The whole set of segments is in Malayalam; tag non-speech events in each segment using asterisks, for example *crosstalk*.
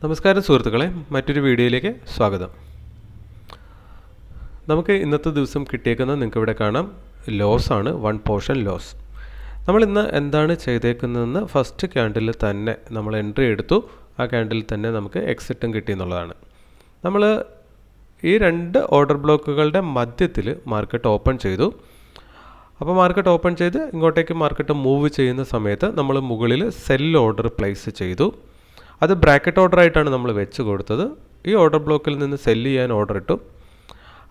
നമസ്കാരം സുഹൃത്തുക്കളെ മറ്റൊരു വീഡിയോയിലേക്ക് സ്വാഗതം. നമുക്ക് ഇന്നത്തെ ദിവസം കിട്ടിയേക്കുന്നത് നിങ്ങൾക്ക് ഇവിടെ കാണാം ലോസ് ആണ് വൺ പോർഷൻ ലോസ് നമ്മൾ ഇന്ന് എന്താണ് ചെയ്തേക്കുന്നതെന്ന് ഫസ്റ്റ് ക്യാൻഡിൽ തന്നെ നമ്മൾ എൻട്രി എടുത്തു ആ ക്യാൻഡിൽ തന്നെ നമുക്ക് എക്സിറ്റും കിട്ടി എന്നുള്ളതാണ്. നമ്മൾ ഈ രണ്ട് ഓർഡർ ബ്ലോക്കുകളുടെ മധ്യത്തിൽ മാർക്കറ്റ് ഓപ്പൺ ചെയ്തു. അപ്പോൾ മാർക്കറ്റ് ഓപ്പൺ ചെയ്ത് ഇങ്ങോട്ടേക്ക് മാർക്കറ്റ് മൂവ് ചെയ്യുന്ന സമയത്ത് നമ്മൾ മുകളിൽ സെൽ ഓർഡർ പ്ലേസ് ചെയ്തു. അത് ബ്രാക്കറ്റ് ഓർഡർ ആയിട്ടാണ് നമ്മൾ വെച്ച് കൊടുത്തത്. ഈ ഓർഡർ ബ്ലോക്കിൽ നിന്ന് സെല്ല് ചെയ്യാൻ ഓർഡർ ഇട്ടു.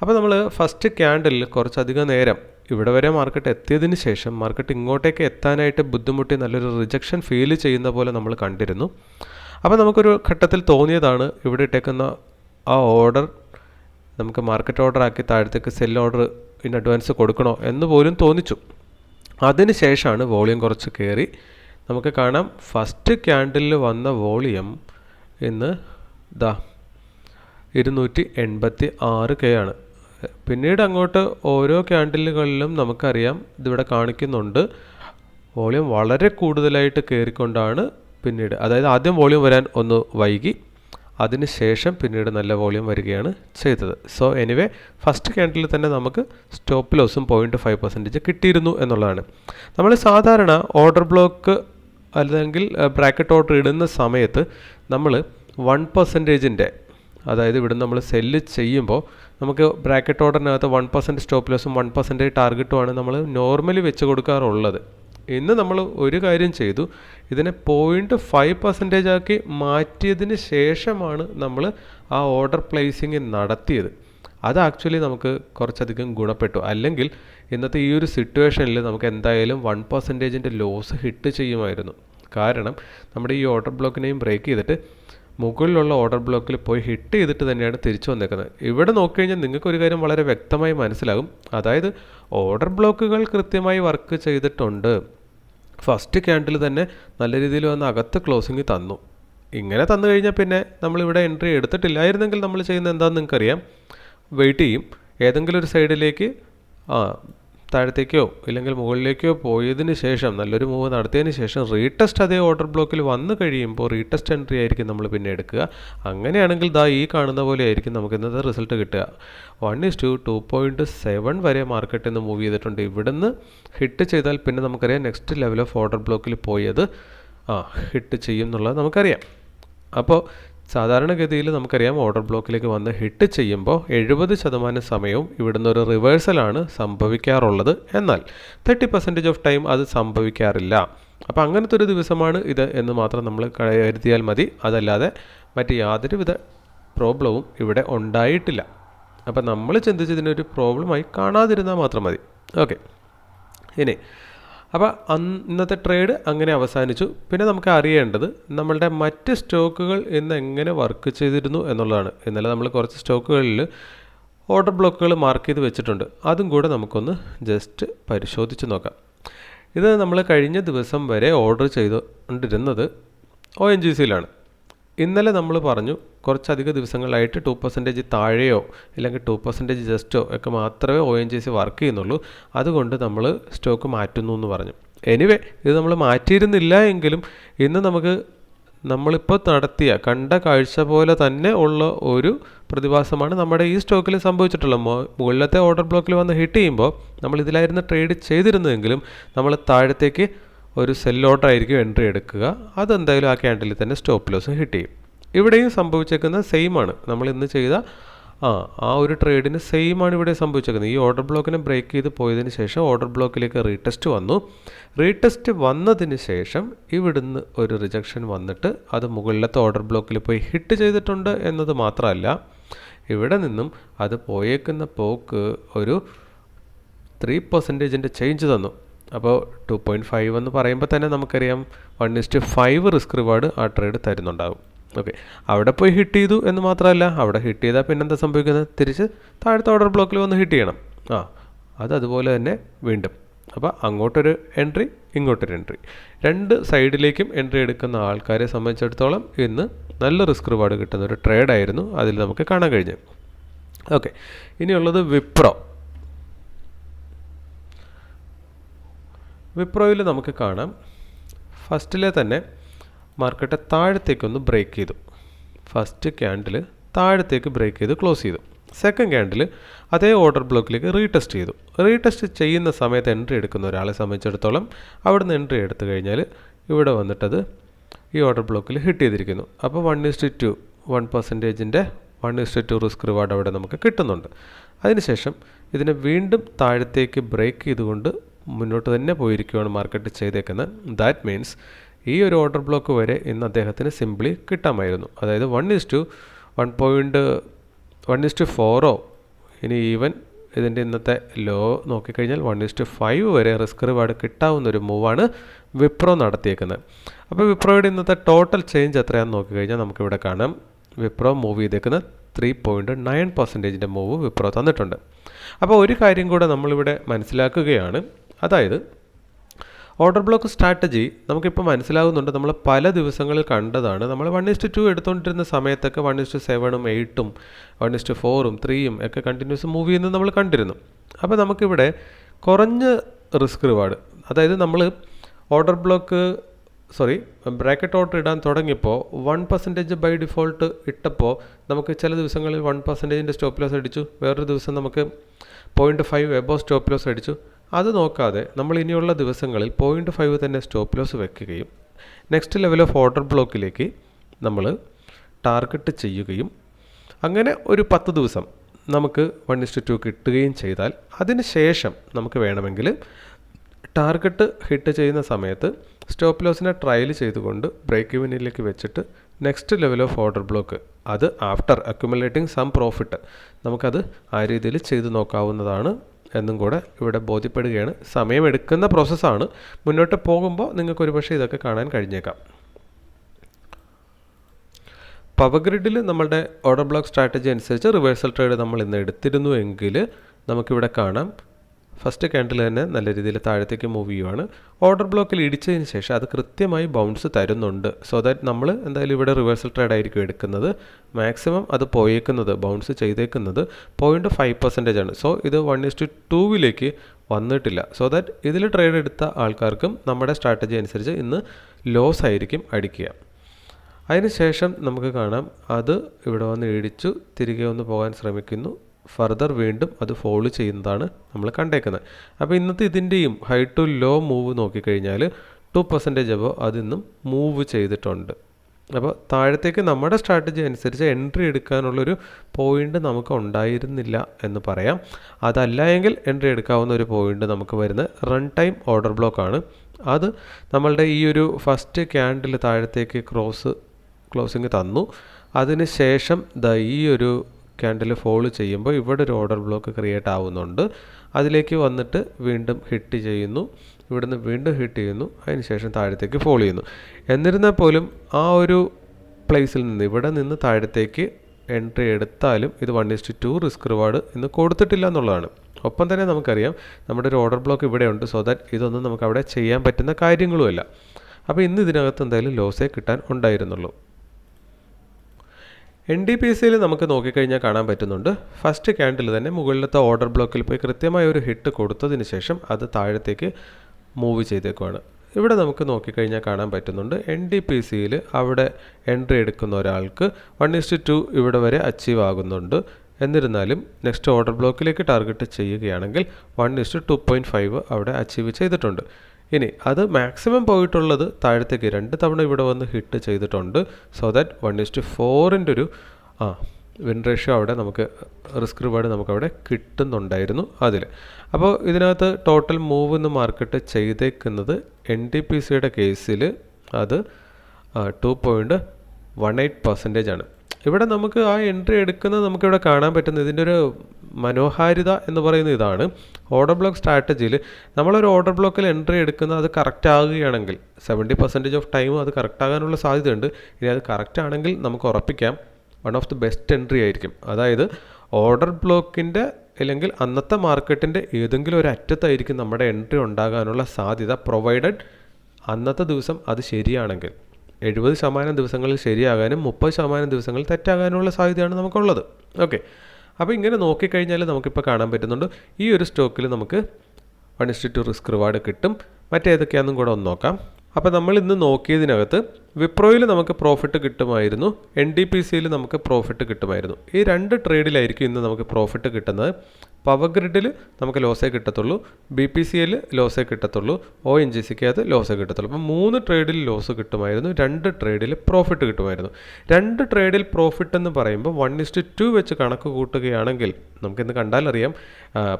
അപ്പോൾ നമ്മൾ ഫസ്റ്റ് ക്യാൻഡിൽ കുറച്ചധികം നേരം ഇവിടെ വരെ മാർക്കറ്റ് എത്തിയതിന് ശേഷം മാർക്കറ്റ് ഇങ്ങോട്ടേക്ക് എത്താനായിട്ട് ബുദ്ധിമുട്ടി നല്ലൊരു റിജക്ഷൻ ഫീൽ ചെയ്യുന്ന പോലെ നമ്മൾ കണ്ടിരുന്നു. അപ്പോൾ നമുക്കൊരു ഘട്ടത്തിൽ തോന്നിയതാണ് ഇവിടെ ഇട്ടേക്കുന്ന ആ ഓർഡർ നമുക്ക് മാർക്കറ്റ് ഓർഡർ ആക്കി താഴത്തേക്ക് സെൽ ഓർഡർ ഇൻ അഡ്വാൻസ് കൊടുക്കണോ എന്ന് പോലും തോന്നിച്ചു. അതിന് ശേഷമാണ് വോളിയം കുറച്ച് കയറി നമുക്ക് കാണാം. ഫസ്റ്റ് ക്യാൻഡിലിൽ വന്ന വോളിയം ഇന്ന് ദാ ഇരുന്നൂറ്റി എൺപത്തി ആറ് കെ ആണ്. പിന്നീട് അങ്ങോട്ട് ഓരോ ക്യാൻഡിലുകളിലും നമുക്കറിയാം ഇതിവിടെ കാണിക്കുന്നുണ്ട്. വോളിയം വളരെ കൂടുതലായിട്ട് കയറിക്കൊണ്ടാണ് പിന്നീട് അതായത് ആദ്യം വോളിയം വരാൻ ഒന്ന് വൈകി അതിനുശേഷം പിന്നീട് നല്ല വോളിയം വരികയാണ് ചെയ്തത്. സോ എനിവേ ഫസ്റ്റ് ക്യാൻഡിൽ തന്നെ നമുക്ക് സ്റ്റോപ്പ് ലോസും പോയിന്റ് ഫൈവ് പെർസെന്റേജ് കിട്ടിയിരുന്നു എന്നുള്ളതാണ്. നമ്മൾ സാധാരണ ഓർഡർ ബ്ലോക്ക് അല്ലെങ്കിൽ ബ്രാക്കറ്റ് ഓർഡർ ഇടുന്ന സമയത്ത് നമ്മൾ വൺ പെർസെന്റേജിന്റെ അതായത് ഇവിടെ നമ്മൾ സെല്ല് ചെയ്യുമ്പോൾ നമുക്ക് ബ്രാക്കറ്റ് ഓർഡറിനകത്ത് വൺ പെർസെന്റ് സ്റ്റോപ്പ് ലോസും വൺ പെർസെന്റേജ് ടാർഗറ്റുമാണ് നമ്മൾ നോർമലി വെച്ച് കൊടുക്കാറുള്ളത്. ഇന്ന് നമ്മൾ ഒരു കാര്യം ചെയ്തു. ഇതിനെ പോയിന്റ് ഫൈവ് പെർസെന്റേജ് ആക്കി മാറ്റിയതിന് ശേഷമാണ് നമ്മൾ ആ ഓർഡർ പ്ലേസിങ് നടത്തിയത്. അത് ആക്ച്വലി നമുക്ക് കുറച്ചധികം ഗുണപ്പെട്ടു. അല്ലെങ്കിൽ ഇന്നത്തെ ഈ ഒരു സിറ്റുവേഷനിൽ നമുക്ക് എന്തായാലും വൺ പെർസെന്റേജിന്റെ ലോസ് ഹിറ്റ് ചെയ്യുമായിരുന്നു. കാരണം നമ്മുടെ ഈ ഓർഡർ ബ്ലോക്കിനെയും ബ്രേക്ക് ചെയ്തിട്ട് മുകളിലുള്ള ഓർഡർ ബ്ലോക്കിൽ പോയി ഹിറ്റ് ചെയ്തിട്ട് തന്നെയാണ് തിരിച്ചു വന്നേക്കുന്നത്. ഇവിടെ നോക്കിക്കഴിഞ്ഞാൽ നിങ്ങൾക്ക് ഒരു കാര്യം വളരെ വ്യക്തമായി മനസ്സിലാകും. അതായത് ഓർഡർ ബ്ലോക്കുകൾ കൃത്യമായി വർക്ക് ചെയ്തിട്ടുണ്ട്. ഫസ്റ്റ് ക്യാൻഡിൽ തന്നെ നല്ല രീതിയിൽ വന്ന് അകത്ത് ക്ലോസിങ് തന്നു. ഇങ്ങനെ തന്നു കഴിഞ്ഞാൽ പിന്നെ നമ്മളിവിടെ എൻട്രി എടുത്തിട്ടില്ലായിരുന്നെങ്കിൽ നമ്മൾ ചെയ്യുന്നത് എന്താണെന്ന് നിങ്ങൾക്കറിയാം? വെയിറ്റ് ചെയ്യും. ഏതെങ്കിലും ഒരു സൈഡിലേക്ക് ആ താഴത്തേക്കോ ഇല്ലെങ്കിൽ മുകളിലേക്കോ പോയതിന് ശേഷം നല്ലൊരു മൂവ് നടത്തിയതിന് ശേഷം റീടെസ്റ്റ് അതേ ഓർഡർ ബ്ലോക്കിൽ വന്നു കഴിയുമ്പോൾ റീടെസ്റ്റ് എൻട്രി ആയിരിക്കും നമ്മൾ പിന്നെ എടുക്കുക. അങ്ങനെയാണെങ്കിൽ ദാ ഈ കാണുന്ന പോലെ ആയിരിക്കും നമുക്ക് ഇന്നത്തെ റിസൾട്ട് കിട്ടുക. One is to two point seven വരെ മാർക്കറ്റിൽ നിന്ന് മൂവ് ചെയ്തിട്ടുണ്ട്. ഇവിടുന്ന് ഹിറ്റ് ചെയ്താൽ പിന്നെ നമുക്കറിയാം നെക്സ്റ്റ് ലെവൽ ഓഫ് ഓർഡർ ബ്ലോക്കിൽ പോയത് ആ ഹിറ്റ് ചെയ്യും എന്നുള്ളത് നമുക്കറിയാം. അപ്പോൾ സാധാരണഗതിയിൽ നമുക്കറിയാം ഓർഡർ ബ്ലോക്കിലേക്ക് വന്ന് ഹിറ്റ് ചെയ്യുമ്പോൾ എഴുപത് ശതമാനം സമയവും ഇവിടുന്ന് ഒരു റിവേഴ്സലാണ് സംഭവിക്കാറുള്ളത് എന്നാൽ തേർട്ടി പെർസെന്റേജ് ഓഫ് ടൈം അത് സംഭവിക്കാറില്ല. അപ്പോൾ അങ്ങനത്തെ ഒരു ദിവസമാണ് ഇത് എന്ന് മാത്രം നമ്മൾ കരുതിയാൽ മതി. അതല്ലാതെ മറ്റ് യാതൊരുവിധ പ്രോബ്ലവും ഇവിടെ ഉണ്ടായിട്ടില്ല. അപ്പോൾ നമ്മൾ ചിന്തിച്ചതിനൊരു പ്രോബ്ലമായി കാണാതിരുന്നാൽ മാത്രം മതി. ഓക്കെ ഇനി അപ്പോൾ അന്നത്തെ ട്രേഡ് അങ്ങനെ അവസാനിച്ചു. പിന്നെ നമുക്ക് അറിയേണ്ടത് നമ്മളുടെ മറ്റ് സ്റ്റോക്കുകൾ ഇന്ന് എങ്ങനെ വർക്ക് ചെയ്തിരുന്നു എന്നുള്ളതാണ്. ഇന്നലെ നമ്മൾ കുറച്ച് സ്റ്റോക്കുകളിൽ ഓർഡർ ബ്ലോക്കുകൾ മാർക്ക് ചെയ്ത് വെച്ചിട്ടുണ്ട്. അതും കൂടെ നമുക്കൊന്ന് ജസ്റ്റ് പരിശോധിച്ച് നോക്കാം. ഇത് നമ്മൾ കഴിഞ്ഞ ദിവസം വരെ ഓർഡർ ചെയ്തുകൊണ്ടിരുന്നത് ഒ എൻ ജി സിയിലാണ് ഇന്നലെ നമ്മൾ പറഞ്ഞു കുറച്ചധിക ദിവസങ്ങളായിട്ട് ടു പെർസെന്റേജ് താഴെയോ അല്ലെങ്കിൽ ടു പെർസെന്റേജ് ജസ്റ്റോ ഒക്കെ മാത്രമേ O N G C work ചെയ്യുന്നുള്ളൂ. അതുകൊണ്ട് നമ്മൾ സ്റ്റോക്ക് മാറ്റുന്നു എന്ന് പറഞ്ഞു. എനിവേ ഇത് നമ്മൾ മാറ്റിയിരുന്നില്ല എങ്കിലും ഇന്ന് നമുക്ക് നമ്മളിപ്പോൾ നടത്തിയ കണ്ട കാഴ്ച പോലെ തന്നെ ഉള്ള ഒരു പ്രതിഭാസമാണ് നമ്മുടെ ഈ സ്റ്റോക്കിൽ സംഭവിച്ചിട്ടുള്ളത്. മുകളിലത്തെ ഓർഡർ ബ്ലോക്കിൽ വന്ന് ഹിറ്റ് ചെയ്യുമ്പോൾ നമ്മൾ ഇതിലായിരുന്നു ട്രേഡ് ചെയ്തിരുന്നതെങ്കിലും നമ്മൾ താഴത്തേക്ക് ഒരു സെല്ലോട്ടായിരിക്കും എൻട്രി എടുക്കുക. അതെന്തായാലും ആ ക്യാൻഡിൽ തന്നെ സ്റ്റോപ്പ് ലോസ് ഹിറ്റ് ചെയ്യും. ഇവിടെയും സംഭവിച്ചേക്കുന്ന സെയിം ആണ്. നമ്മൾ ഇന്ന് ചെയ്ത ആ ആ ഒരു ട്രേഡിന് സെയിം ആണ് ഇവിടെ സംഭവിച്ചേക്കുന്നത്. ഈ ഓർഡർ ബ്ലോക്കിനെ ബ്രേക്ക് ചെയ്ത് പോയതിന് ശേഷം ഓർഡർ ബ്ലോക്കിലേക്ക് റീടെസ്റ്റ് വന്നു. റീടെസ്റ്റ് വന്നതിന് ശേഷം ഇവിടുന്ന് ഒരു റിജക്ഷൻ വന്നിട്ട് അത് മുകളിലത്തെ ഓർഡർ ബ്ലോക്കിൽ പോയി ഹിറ്റ് ചെയ്തിട്ടുണ്ട് എന്നത് മാത്രമല്ല ഇവിടെ നിന്നും അത് പോയേക്കുന്ന പോക്ക് ഒരു ത്രീ പെർസെന്റേജിന്റെ ചേഞ്ച് തന്നു. അപ്പോൾ ടു പോയിന്റ് ഫൈവ് എന്ന് പറയുമ്പോൾ തന്നെ നമുക്കറിയാം one is to five risk reward ആ ട്രേഡ് തരുന്നുണ്ടാകും ഓക്കെ അവിടെ പോയി ഹിറ്റ് ചെയ്തു എന്ന് മാത്രമല്ല അവിടെ ഹിറ്റ് ചെയ്താൽ പിന്നെന്താ സംഭവിക്കുന്നത്? തിരിച്ച് താഴത്തെ ഓർഡർ ബ്ലോക്കിൽ വന്ന് ഹിറ്റ് ചെയ്യണം. ആ അത് അതുപോലെ തന്നെ വീണ്ടും. അപ്പോൾ അങ്ങോട്ടൊരു എൻട്രി ഇങ്ങോട്ടൊരു എൻട്രി രണ്ട് സൈഡിലേക്കും എൻട്രി എടുക്കുന്ന ആൾക്കാരെ സംബന്ധിച്ചിടത്തോളം ഇന്ന് നല്ല റിസ്ക് റിവാർഡ് കിട്ടുന്ന ഒരു ട്രേഡായിരുന്നു അതിൽ നമുക്ക് കാണാൻ കഴിഞ്ഞത്. ഓക്കെ ഇനിയുള്ളത് വിപ്രോ. വിപ്രോയിൽ നമുക്ക് കാണാം. ഫസ്റ്റിലെ തന്നെ മാർക്കറ്റ് താഴത്തേക്കൊന്ന് ബ്രേക്ക് ചെയ്തു. ഫസ്റ്റ് ക്യാൻഡിൽ താഴത്തേക്ക് ബ്രേക്ക് ചെയ്ത് ക്ലോസ് ചെയ്തു. സെക്കൻഡ് ക്യാൻഡിൽ അതേ ഓർഡർ ബ്ലോക്കിലേക്ക് റീടെസ്റ്റ് ചെയ്തു. റീടെസ്റ്റ് ചെയ്യുന്ന സമയത്ത് എൻട്രി എടുക്കുന്ന ഒരാളെ സംബന്ധിച്ചിടത്തോളം അവിടുന്ന് എൻട്രി എടുത്തു കഴിഞ്ഞാൽ ഇവിടെ വന്നിട്ടത് ഈ ഓർഡർ ബ്ലോക്കിൽ ഹിറ്റ് ചെയ്തിരിക്കുന്നു. അപ്പോൾ one is to two one പെർസെന്റേജിന്റെ one is to two risk reward അവിടെ നമുക്ക് കിട്ടുന്നുണ്ട്. അതിനുശേഷം ഇതിനെ വീണ്ടും താഴത്തേക്ക് ബ്രേക്ക് ചെയ്തുകൊണ്ട് മുന്നോട്ട് തന്നെ പോയിരിക്കുകയാണ് മാർക്കറ്റ് ചെയ്തേക്കുന്നത്. ദാറ്റ് മീൻസ് ഈ ഒരു ഓർഡർ ബ്ലോക്ക് വരെ ഇന്ന് അദ്ദേഹത്തിന് സിംപ്ലി കിട്ടാമായിരുന്നു. അതായത് one is to one point one is to ഫോറോ ഇനി ഈവൻ ഇതിന്റെ ഇന്നത്തെ ലോ നോക്കിക്കഴിഞ്ഞാൽ വൺ ഇസ് ടു ഫൈവ് വരെ റിസ്ക് റിവാർഡ് കിട്ടാവുന്ന ഒരു മൂവാണ് വിപ്രോ നടത്തിയേക്കുന്നത്. അപ്പോൾ വിപ്രോയുടെ ഇന്നത്തെ ടോട്ടൽ ചേഞ്ച് എത്രയാണെന്ന് നോക്കിക്കഴിഞ്ഞാൽ നമുക്കിവിടെ കാണാം. വിപ്രോ മൂവ് ചെയ്തേക്കുന്ന ത്രീ പോയിന്റ് നയൻ പെർസെന്റേജിന്റെ മൂവ് വിപ്രോ തന്നിട്ടുണ്ട്. അപ്പോൾ ഒരു കാര്യം കൂടെ നമ്മളിവിടെ മനസ്സിലാക്കുകയാണ്. അതായത് ഓർഡർ ബ്ലോക്ക് സ്ട്രാറ്റജി നമുക്കിപ്പോൾ മനസ്സിലാകുന്നുണ്ട് നമ്മൾ പല ദിവസങ്ങളിൽ കണ്ടതാണ്. നമ്മൾ വൺ ഇസ്റ്റ് ടു എടുത്തുകൊണ്ടിരുന്ന സമയത്തൊക്കെ വൺ ഇസ്റ്റ് സെവനും എയ്റ്റും വൺ ഇസ്റ്റ് ഫോറും ത്രീയും ഒക്കെ കണ്ടിന്യൂസ് മൂവ് ചെയ്യുന്നത് നമ്മൾ കണ്ടിരുന്നു. അപ്പോൾ നമുക്കിവിടെ കുറഞ്ഞ റിസ്ക് റിവാർഡ് അതായത് നമ്മൾ order block sorry bracket order ഇടാൻ തുടങ്ങിയപ്പോൾ വൺ പെർസെന്റേജ് ബൈ ഡിഫോൾട്ട് ഇട്ടപ്പോൾ നമുക്ക് ചില ദിവസങ്ങളിൽ വൺ പെർസെന്റേജിന്റെ സ്റ്റോപ്പ് ലോസ് അടിച്ചു. വേറൊരു ദിവസം നമുക്ക് point five above stop loss അടിച്ചു. അത് നോക്കാതെ നമ്മൾ ഇനിയുള്ള ദിവസങ്ങളിൽ പോയിന്റ് ഫൈവ് തന്നെ സ്റ്റോപ്പ് ലോസ് വെക്കുകയും നെക്സ്റ്റ് ലെവൽ ഓഫ് ഓർഡർ ബ്ലോക്കിലേക്ക് നമ്മൾ ടാർഗറ്റ് ചെയ്യുകയും അങ്ങനെ ഒരു പത്ത് ദിവസം നമുക്ക് വൺ ഇസ്റ്റ് ടു കിട്ടുകയും ചെയ്താൽ അതിന് ശേഷം നമുക്ക് വേണമെങ്കിൽ ടാർഗറ്റ് ഹിറ്റ് ചെയ്യുന്ന സമയത്ത് സ്റ്റോപ്പ് ലോസിനെ ട്രയൽ ചെയ്തുകൊണ്ട് ബ്രേക്ക് ഇവനിലേക്ക് വെച്ചിട്ട് next level of order block അത് ആഫ്റ്റർ അക്യുമുലേറ്റിംഗ് സം പ്രോഫിറ്റ് നമുക്കത് ആ രീതിയിൽ ചെയ്തു നോക്കാവുന്നതാണ് എന്നും കൂടെ ഇവിടെ ബോധ്യപ്പെടുകയാണ്. സമയമെടുക്കുന്ന പ്രോസസ്സാണ് മുന്നോട്ട് പോകുമ്പോൾ നിങ്ങൾക്ക് ഒരുപക്ഷെ ഇതൊക്കെ കാണാൻ കഴിഞ്ഞേക്കാം. പവർ ഗ്രിഡിൽ നമ്മളുടെ ഓർഡർ ബ്ലോക്ക് സ്ട്രാറ്റജി അനുസരിച്ച് റിവേഴ്സൽ ട്രേഡ് നമ്മൾ ഇന്ന് എടുത്തിരുന്നു എങ്കിൽ നമുക്കിവിടെ കാണാം. ഫസ്റ്റ് ക്യാൻഡിൽ തന്നെ നല്ല രീതിയിൽ താഴത്തേക്ക് മൂവ് ചെയ്യുവാണ്. ഓർഡർ ബ്ലോക്കിൽ ഇടിച്ചതിന് ശേഷം അത് കൃത്യമായി ബൗൺസ് തരുന്നുണ്ട്. സോ ദാറ്റ് നമ്മൾ എന്തായാലും ഇവിടെ റിവേഴ്സൽ ട്രേഡ് ആയിരിക്കും എടുക്കുന്നത്. മാക്സിമം അത് പോയേക്കുന്നത് ബൗൺസ് ചെയ്തേക്കുന്നത് പോയിന്റ് ഫൈവ് പെർസെന്റേജ് ആണ്. സോ ഇത് വൺ ഇസ് ടു ടൂവിലേക്ക് വന്നിട്ടില്ല. സോ ദാറ്റ് ഇതിൽ ട്രേഡ് എടുത്ത ആൾക്കാർക്കും നമ്മുടെ സ്ട്രാറ്റജി അനുസരിച്ച് ഇന്ന് ലോസ് ആയിരിക്കും അടിക്കുക. അതിനുശേഷം നമുക്ക് കാണാം. അത് ഇവിടെ വന്ന് ഇടിച്ചു തിരികെ ഒന്ന് പോകാൻ ശ്രമിക്കുന്നു. ഫർദർ വീണ്ടും അത് ഫോളോ ചെയ്യുന്നതാണ് നമ്മൾ കണ്ടേക്കുന്നത്. അപ്പോൾ ഇന്നത്തെ ഇതിന്റെയും ഹൈ ടു ലോ മൂവ് നോക്കിക്കഴിഞ്ഞാൽ ടു പെർസെന്റേജ് അബോ അതിന്നും മൂവ് ചെയ്തിട്ടുണ്ട്. അപ്പോൾ താഴത്തേക്ക് നമ്മുടെ സ്ട്രാറ്റജി അനുസരിച്ച് എൻട്രി എടുക്കാനുള്ളൊരു പോയിന്റ് നമുക്ക് ഉണ്ടായിരുന്നില്ല എന്ന് പറയാം. അതല്ല എങ്കിൽ എൻട്രി എടുക്കാവുന്ന ഒരു പോയിന്റ് നമുക്ക് വരുന്ന റൺ ടൈം ഓർഡർ ബ്ലോക്ക് ആണ്. അത് നമ്മളുടെ ഈ ഒരു ഫസ്റ്റ് ക്യാൻഡിൽ താഴത്തേക്ക് ക്രോസ് ക്ലോസിങ് തന്നു. അതിന് ശേഷം ദ ഈ ഒരു ക്യാൻഡിൽ ഫോൾ ചെയ്യുമ്പോൾ ഇവിടെ ഒരു ഓർഡർ ബ്ലോക്ക് ക്രിയേറ്റ് ആവുന്നുണ്ട്. അതിലേക്ക് വന്നിട്ട് വീണ്ടും ഹിറ്റ് ചെയ്യുന്നു. ഇവിടുന്ന് വീണ്ടും ഹിറ്റ് ചെയ്യുന്നു. അതിനുശേഷം താഴത്തേക്ക് ഫോൾ ചെയ്യുന്നു. എന്നിരുന്നാൽ പോലും ആ ഒരു പ്ലേസിൽ നിന്ന് ഇവിടെ നിന്ന് താഴത്തേക്ക് എൻട്രി എടുത്താലും ഇത് one is to two risk reward ഇന്ന് കൊടുത്തിട്ടില്ല എന്നുള്ളതാണ്. ഒപ്പം തന്നെ നമുക്കറിയാം നമ്മുടെ ഒരു ഓർഡർ ബ്ലോക്ക് ഇവിടെയുണ്ട് സോ ദാറ്റ് ഇതൊന്നും നമുക്ക് അവിടെ ചെയ്യാൻ പറ്റുന്ന കാര്യങ്ങളുമല്ല. അപ്പോൾ ഇന്ന് ഇതിനകത്ത് എന്തായാലും ലോസേ കിട്ടാൻ ഉണ്ടായിരുന്നുള്ളൂ. എൻ ഡി പി സിയിൽ നമുക്ക് നോക്കിക്കഴിഞ്ഞാൽ കാണാൻ പറ്റുന്നുണ്ട്. ഫസ്റ്റ് ക്യാൻഡിൽ തന്നെ മുകളിലത്തെ ഓർഡർ ബ്ലോക്കിൽ പോയി കൃത്യമായ ഒരു ഹിറ്റ് കൊടുത്തതിന് ശേഷം അത് താഴത്തേക്ക് മൂവ് ചെയ്തേക്കുവാണ്. ഇവിടെ നമുക്ക് നോക്കിക്കഴിഞ്ഞാൽ കാണാൻ പറ്റുന്നുണ്ട്. എൻ ഡി പി സിയിൽ അവിടെ എൻട്രി എടുക്കുന്ന ഒരാൾക്ക് വൺ ഇസ്റ്റ് ടു ഇവിടെ വരെ അച്ചീവ് ആകുന്നുണ്ട്. എന്നിരുന്നാലും നെക്സ്റ്റ് ഓർഡർ ബ്ലോക്കിലേക്ക് ടാർഗറ്റ് ചെയ്യുകയാണെങ്കിൽ one is to two point five അവിടെ അച്ചീവ് ചെയ്തിട്ടുണ്ട്. ഇനി അത് മാക്സിമം പോയിട്ടുള്ളത് താഴത്തേക്ക് രണ്ട് തവണ ഇവിടെ വന്ന് ഹിറ്റ് ചെയ്തിട്ടുണ്ട്. സോ ദാറ്റ് വൺ ഇസ്റ്റ് ഫോറിന്റെ ഒരു ആ വിൻ റേഷ്യോ അവിടെ നമുക്ക് റിസ്ക് റിവാർഡ് നമുക്കവിടെ കിട്ടുന്നുണ്ടായിരുന്നു അതിൽ. അപ്പോൾ ഇതിനകത്ത് ടോട്ടൽ മൂവ് എന്ന് മാർക്കറ്റ് ചെയ്തേക്കുന്നത് എൻ ഡി പി സിയുടെ കേസിൽ അത് two point one eight percentage ആണ്. ഇവിടെ നമുക്ക് ആ എൻട്രി എടുക്കുന്നത് നമുക്കിവിടെ കാണാൻ പറ്റുന്ന ഇതിന്റെ ഒരു മനോഹാരിത എന്ന് പറയുന്ന ഇതാണ്. ഓർഡർ ബ്ലോക്ക് സ്ട്രാറ്റജിയിൽ നമ്മളൊരു ഓർഡർ ബ്ലോക്കിൽ എൻട്രി എടുക്കുന്നത് അത് കറക്റ്റ് ആകുകയാണെങ്കിൽ സെവന്റി പെർസെന്റേജ് ഓഫ് ടൈം അത് കറക്റ്റ് ആകാനുള്ള സാധ്യതയുണ്ട്. ഇനി അത് കറക്റ്റ് ആണെങ്കിൽ നമുക്ക് ഉറപ്പിക്കാം. One of the best entry ആയിരിക്കും. അതായത് ഓർഡർ ബ്ലോക്കിന്റെ അല്ലെങ്കിൽ അന്നത്തെ മാർക്കറ്റിന്റെ ഏതെങ്കിലും ഒരു അറ്റത്തായിരിക്കും നമ്മുടെ എൻട്രി ഉണ്ടാകാനുള്ള സാധ്യത പ്രൊവൈഡഡ് അന്നത്തെ ദിവസം അത് ശരിയാണെങ്കിൽ. എഴുപത് ശതമാനം ദിവസങ്ങളിൽ ശരിയാകാനും മുപ്പത് ശതമാനം ദിവസങ്ങളിൽ തെറ്റാകാനുള്ള സാധ്യതയാണ് നമുക്കുള്ളത്. ഓക്കെ അപ്പോൾ ഇങ്ങനെ നോക്കിക്കഴിഞ്ഞാൽ നമുക്കിപ്പോൾ കാണാൻ പറ്റുന്നുണ്ട് ഈ ഒരു സ്റ്റോക്കിൽ നമുക്ക് one is to two risk reward കിട്ടും. മറ്റേതൊക്കെയാണെന്നും കൂടെ ഒന്ന് നോക്കാം. അപ്പോൾ നമ്മൾ ഇന്ന് നോക്കിയതിനകത്ത് വിപ്രോയിൽ നമുക്ക് പ്രോഫിറ്റ് കിട്ടുമായിരുന്നു. എൻ ഡി പി സിയിൽ നമുക്ക് പ്രോഫിറ്റ് കിട്ടുമായിരുന്നു. ഈ രണ്ട് ട്രേഡിലായിരിക്കും ഇന്ന് നമുക്ക് പ്രോഫിറ്റ് കിട്ടുന്നത്. പവർ ഗ്രിഡിൽ നമുക്ക് ലോസേ കിട്ടത്തുള്ളൂ. ബി പി സി എൽ ലോസേ കിട്ടത്തുള്ളൂ. ഒ എൻ ജി സിക്ക് അത് ലോസേ കിട്ടത്തുള്ളൂ. അപ്പം മൂന്ന് ട്രേഡിൽ ലോസ് കിട്ടുമായിരുന്നു. രണ്ട് ട്രേഡിൽ പ്രോഫിറ്റ് കിട്ടുമായിരുന്നു. രണ്ട് ട്രേഡിൽ പ്രോഫിറ്റ് എന്ന് പറയുമ്പോൾ വൺ ഇസ്റ്റ് ടു വെച്ച് കണക്ക് കൂട്ടുകയാണെങ്കിൽ നമുക്കിന്ന് കണ്ടാലറിയാം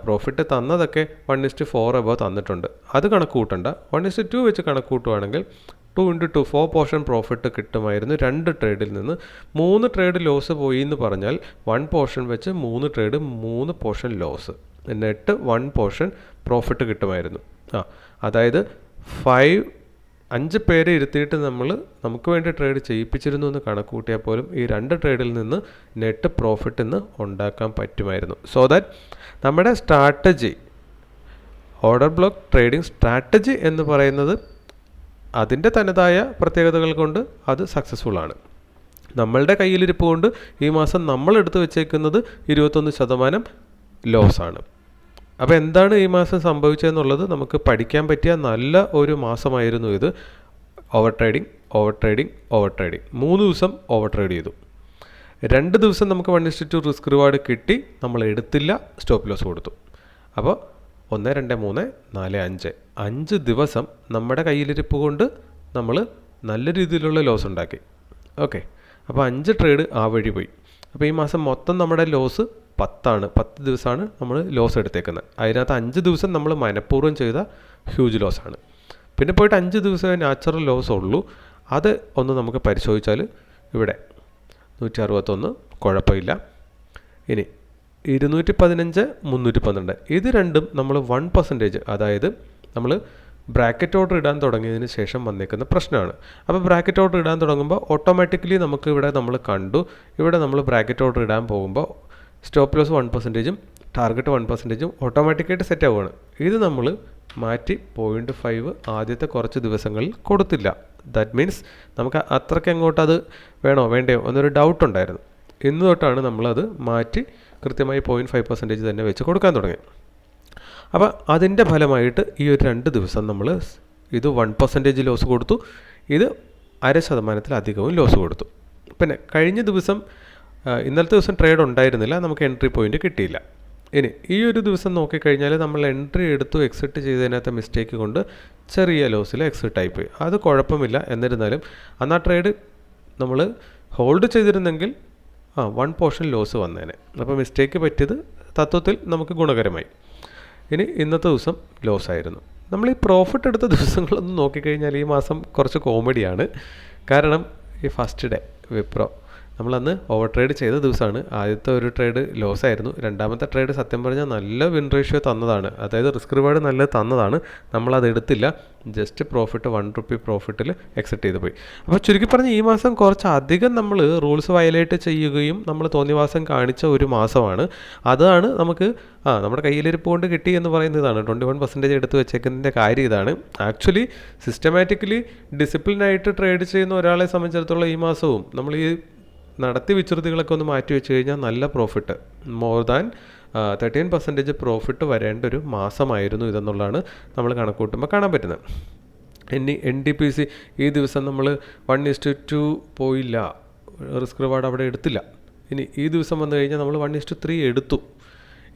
profit തന്നതൊക്കെ one is to four above തന്നിട്ടുണ്ട്. അത് കണക്ക് കൂട്ടണ്ട. വൺ ഇസ്റ്റ് ടു വെച്ച് കണക്ക് കൂട്ടുവാണെങ്കിൽ two into two four portion profit കിട്ടുമായിരുന്നു. രണ്ട് ട്രേഡിൽ നിന്ന് മൂന്ന് ട്രേഡ് ലോസ് പോയി എന്ന് പറഞ്ഞാൽ വൺ പോർഷൻ വെച്ച് മൂന്ന് ട്രേഡ് മൂന്ന് portion loss net one portion profit കിട്ടുമായിരുന്നു. ആ അതായത് ഫൈവ് അഞ്ച് പേരെ ഇരുത്തിയിട്ട് നമ്മൾ നമുക്ക് വേണ്ടി ട്രേഡ് ചെയ്യിപ്പിച്ചിരുന്നു എന്ന് കണക്ക് കൂട്ടിയാൽ പോലും ഈ രണ്ട് ട്രേഡിൽ നിന്ന് നെറ്റ് പ്രോഫിറ്റ് ഇന്ന് ഉണ്ടാക്കാൻ പറ്റുമായിരുന്നു. സോ ദാറ്റ് നമ്മുടെ strategy order block trading strategy എന്ന് പറയുന്നത് അതിന്റെ തനതായ പ്രത്യേകതകൾ കൊണ്ട് അത് സക്സസ്ഫുൾ ആണ്. നമ്മളുടെ കയ്യിലിരിപ്പ് കൊണ്ട് ഈ മാസം നമ്മൾ എടുത്തു വെച്ചേക്കുന്നത് ഇരുപത്തൊന്ന് ശതമാനം ലോസാണ് അപ്പോൾ എന്താണ് ഈ മാസം സംഭവിച്ചതെന്നുള്ളത് നമുക്ക് പഠിക്കാൻ പറ്റിയ നല്ല ഒരു മാസമായിരുന്നു ഇത്. Over trading over trading over trading മൂന്ന് ദിവസം ഓവർ ട്രേഡ് ചെയ്തു. രണ്ട് ദിവസം നമുക്ക് one is to two risk reward കിട്ടി. നമ്മൾ എടുത്തില്ല സ്റ്റോപ്പ് ലോസ് കൊടുത്തു. അപ്പോൾ ഒന്ന് രണ്ട് മൂന്ന് നാല് അഞ്ച്. അഞ്ച് ദിവസം നമ്മുടെ കയ്യിലിരിപ്പ് കൊണ്ട് നമ്മൾ നല്ല രീതിയിലുള്ള ലോസ് ഉണ്ടാക്കി. ഓക്കെ അപ്പോൾ അഞ്ച് ട്രേഡ് ആ വഴി പോയി. അപ്പോൾ ഈ മാസം മൊത്തം നമ്മുടെ ലോസ് പത്താണ്. പത്ത് ദിവസമാണ് നമ്മൾ ലോസ് എടുത്തേക്കുന്നത്. അതിനകത്ത് അഞ്ച് ദിവസം നമ്മൾ മനഃപൂർവം ചെയ്ത ഹ്യൂജ് ലോസാണ് പിന്നെ പോയിട്ട് അഞ്ച് ദിവസമേ നാച്ചുറൽ ലോസ് ഉള്ളൂ. അത് ഒന്ന് നമുക്ക് പരിശോധിച്ചാൽ ഇവിടെ നൂറ്റി അറുപത്തൊന്ന് കുഴപ്പമില്ല. ഇനി ഇരുന്നൂറ്റി പതിനഞ്ച് മുന്നൂറ്റി പന്ത്രണ്ട് ഇത് രണ്ടും നമ്മൾ വൺ പെർസെന്റേജ് അതായത് നമ്മൾ ബ്രാക്കറ്റ് ഓർഡർ ഇടാൻ തുടങ്ങിയതിന് ശേഷം വന്നേക്കുന്ന പ്രശ്നമാണ്. അപ്പോൾ ബ്രാക്കറ്റ് ഓർഡർ ഇടാൻ തുടങ്ങുമ്പോൾ ഓട്ടോമാറ്റിക്കലി നമുക്ക് ഇവിടെ നമ്മൾ കണ്ടു. ഇവിടെ നമ്മൾ ബ്രാക്കറ്റ് ഓർഡർ ഇടാൻ പോകുമ്പോൾ സ്റ്റോപ്പ് ലോസ് വൺ പെർസെന്റേജും ടാർഗറ്റ് വൺ പെർസെന്റേജും ഓട്ടോമാറ്റിക്കായിട്ട് സെറ്റ് ആവുകയാണ്. ഇത് നമ്മൾ മാറ്റി പോയിന്റ് ഫൈവ് ആദ്യത്തെ കുറച്ച് ദിവസങ്ങളിൽ കൊടുത്തില്ല. ദാറ്റ് മീൻസ് നമുക്ക് അത്രയ്ക്ക് അങ്ങോട്ട് അത് വേണോ വേണ്ടയോ എന്നൊരു ഡൗട്ട് ഉണ്ടായിരുന്നു. ഇന്ന് തൊട്ടാണ് നമ്മളത് മാറ്റി കൃത്യമായി പോയിന്റ് ഫൈവ് പെർസെന്റേജ് തന്നെ വെച്ച് കൊടുക്കാൻ തുടങ്ങി. അപ്പോൾ അതിന്റെ ഫലമായിട്ട് ഈ ഒരു രണ്ട് ദിവസം നമ്മൾ ഇത് വൺ പെർസെന്റേജ് ലോസ് കൊടുത്തു. ഇത് അര ശതമാനത്തിലധികവും ലോസ് കൊടുത്തു. പിന്നെ കഴിഞ്ഞ ദിവസം ഇന്നലത്തെ ദിവസം ട്രേഡ് ഉണ്ടായിരുന്നില്ല. നമുക്ക് എൻട്രി പോയിന്റ് കിട്ടിയില്ല. ഇനി ഈ ഒരു ദിവസം നോക്കിക്കഴിഞ്ഞാൽ നമ്മൾ എൻട്രി എടുത്തു എക്സിറ്റ് ചെയ്തതിനകത്തെ മിസ്റ്റേക്ക് കൊണ്ട് ചെറിയ ലോസിൽ എക്സിറ്റ് ആയിപ്പോയി. അത് കുഴപ്പമില്ല. എന്നിരുന്നാലും അന്ന് ആ ട്രേഡ് നമ്മൾ ഹോൾഡ് ചെയ്തിരുന്നെങ്കിൽ ആ വൺ പോർഷൻ ലോസ് വന്നേനെ. അപ്പോൾ മിസ്റ്റേക്ക് പറ്റിയത് തത്വത്തിൽ നമുക്ക് ഗുണകരമായി. ഇനി ഇന്നത്തെ ദിവസം ലോസ് ആയിരുന്നു. നമ്മൾ ഈ പ്രോഫിറ്റ് എടുത്ത *laughs* ദിവസങ്ങളൊന്നും നോക്കിക്കഴിഞ്ഞാൽ ഈ മാസം കുറച്ച് കോമഡിയാണ് കാരണം ഈ ഫസ്റ്റ് ഡേ വിപ്രോ നമ്മളന്ന് ഓവർ ട്രേഡ് ചെയ്ത ദിവസമാണ് ആദ്യത്തെ ഒരു ട്രേഡ് ലോസ് ആയിരുന്നു. രണ്ടാമത്തെ ട്രേഡ് സത്യം പറഞ്ഞാൽ നല്ല വിൻ റേഷ്യോ തന്നതാണ്. അതായത് റിസ്ക് റിവാർഡ് നല്ല തന്നതാണ്. നമ്മളത് എടുത്തില്ല. ജസ്റ്റ് പ്രോഫിറ്റ് വൺ റുപ്പി പ്രോഫിറ്റിൽ എക്സിറ്റ് ചെയ്ത് പോയി. അപ്പോൾ ചുരുക്കി പറഞ്ഞ് ഈ മാസം കുറച്ച് അധികം നമ്മൾ റൂൾസ് വയലേറ്റ് ചെയ്യുകയും നമ്മൾ തോന്നിവാസം കാണിച്ച ഒരു മാസമാണ്. അതാണ് നമുക്ക് ആ നമ്മുടെ കയ്യിലിരിപ്പ് കൊണ്ട് കിട്ടി എന്ന് പറയുന്നതാണ് ട്വന്റി വൺ പെർസെന്റേജ് എടുത്ത് വെച്ചേക്കുന്നതിന്റെ കാര്യം ഇതാണ്. ആക്ച്വലി സിസ്റ്റമാറ്റിക്കലി ഡിസിപ്ലിനായിട്ട് ട്രേഡ് ചെയ്യുന്ന ഒരാളെ സംബന്ധിച്ചിടത്തോളം ഈ മാസവും നമ്മൾ ഈ നടത്തി വിചൃതികളൊക്കെ ഒന്ന് മാറ്റി വെച്ച് കഴിഞ്ഞാൽ നല്ല profit more than thirteen percentage profit വരേണ്ട ഒരു മാസമായിരുന്നു ഇതെന്നുള്ളതാണ് നമ്മൾ കണക്കൂട്ടുമ്പോൾ കാണാൻ പറ്റുന്നത്. ഇനി എൻ ഡി പി സി ഈ ദിവസം നമ്മൾ വൺ ഇസ്റ്റു ടു പോയില്ല. റിസ്ക് റിവാർഡ് അവിടെ എടുത്തില്ല. ഇനി ഈ ദിവസം വന്നു കഴിഞ്ഞാൽ നമ്മൾ വൺ ഇസ്റ്റു ത്രീ എടുത്തു.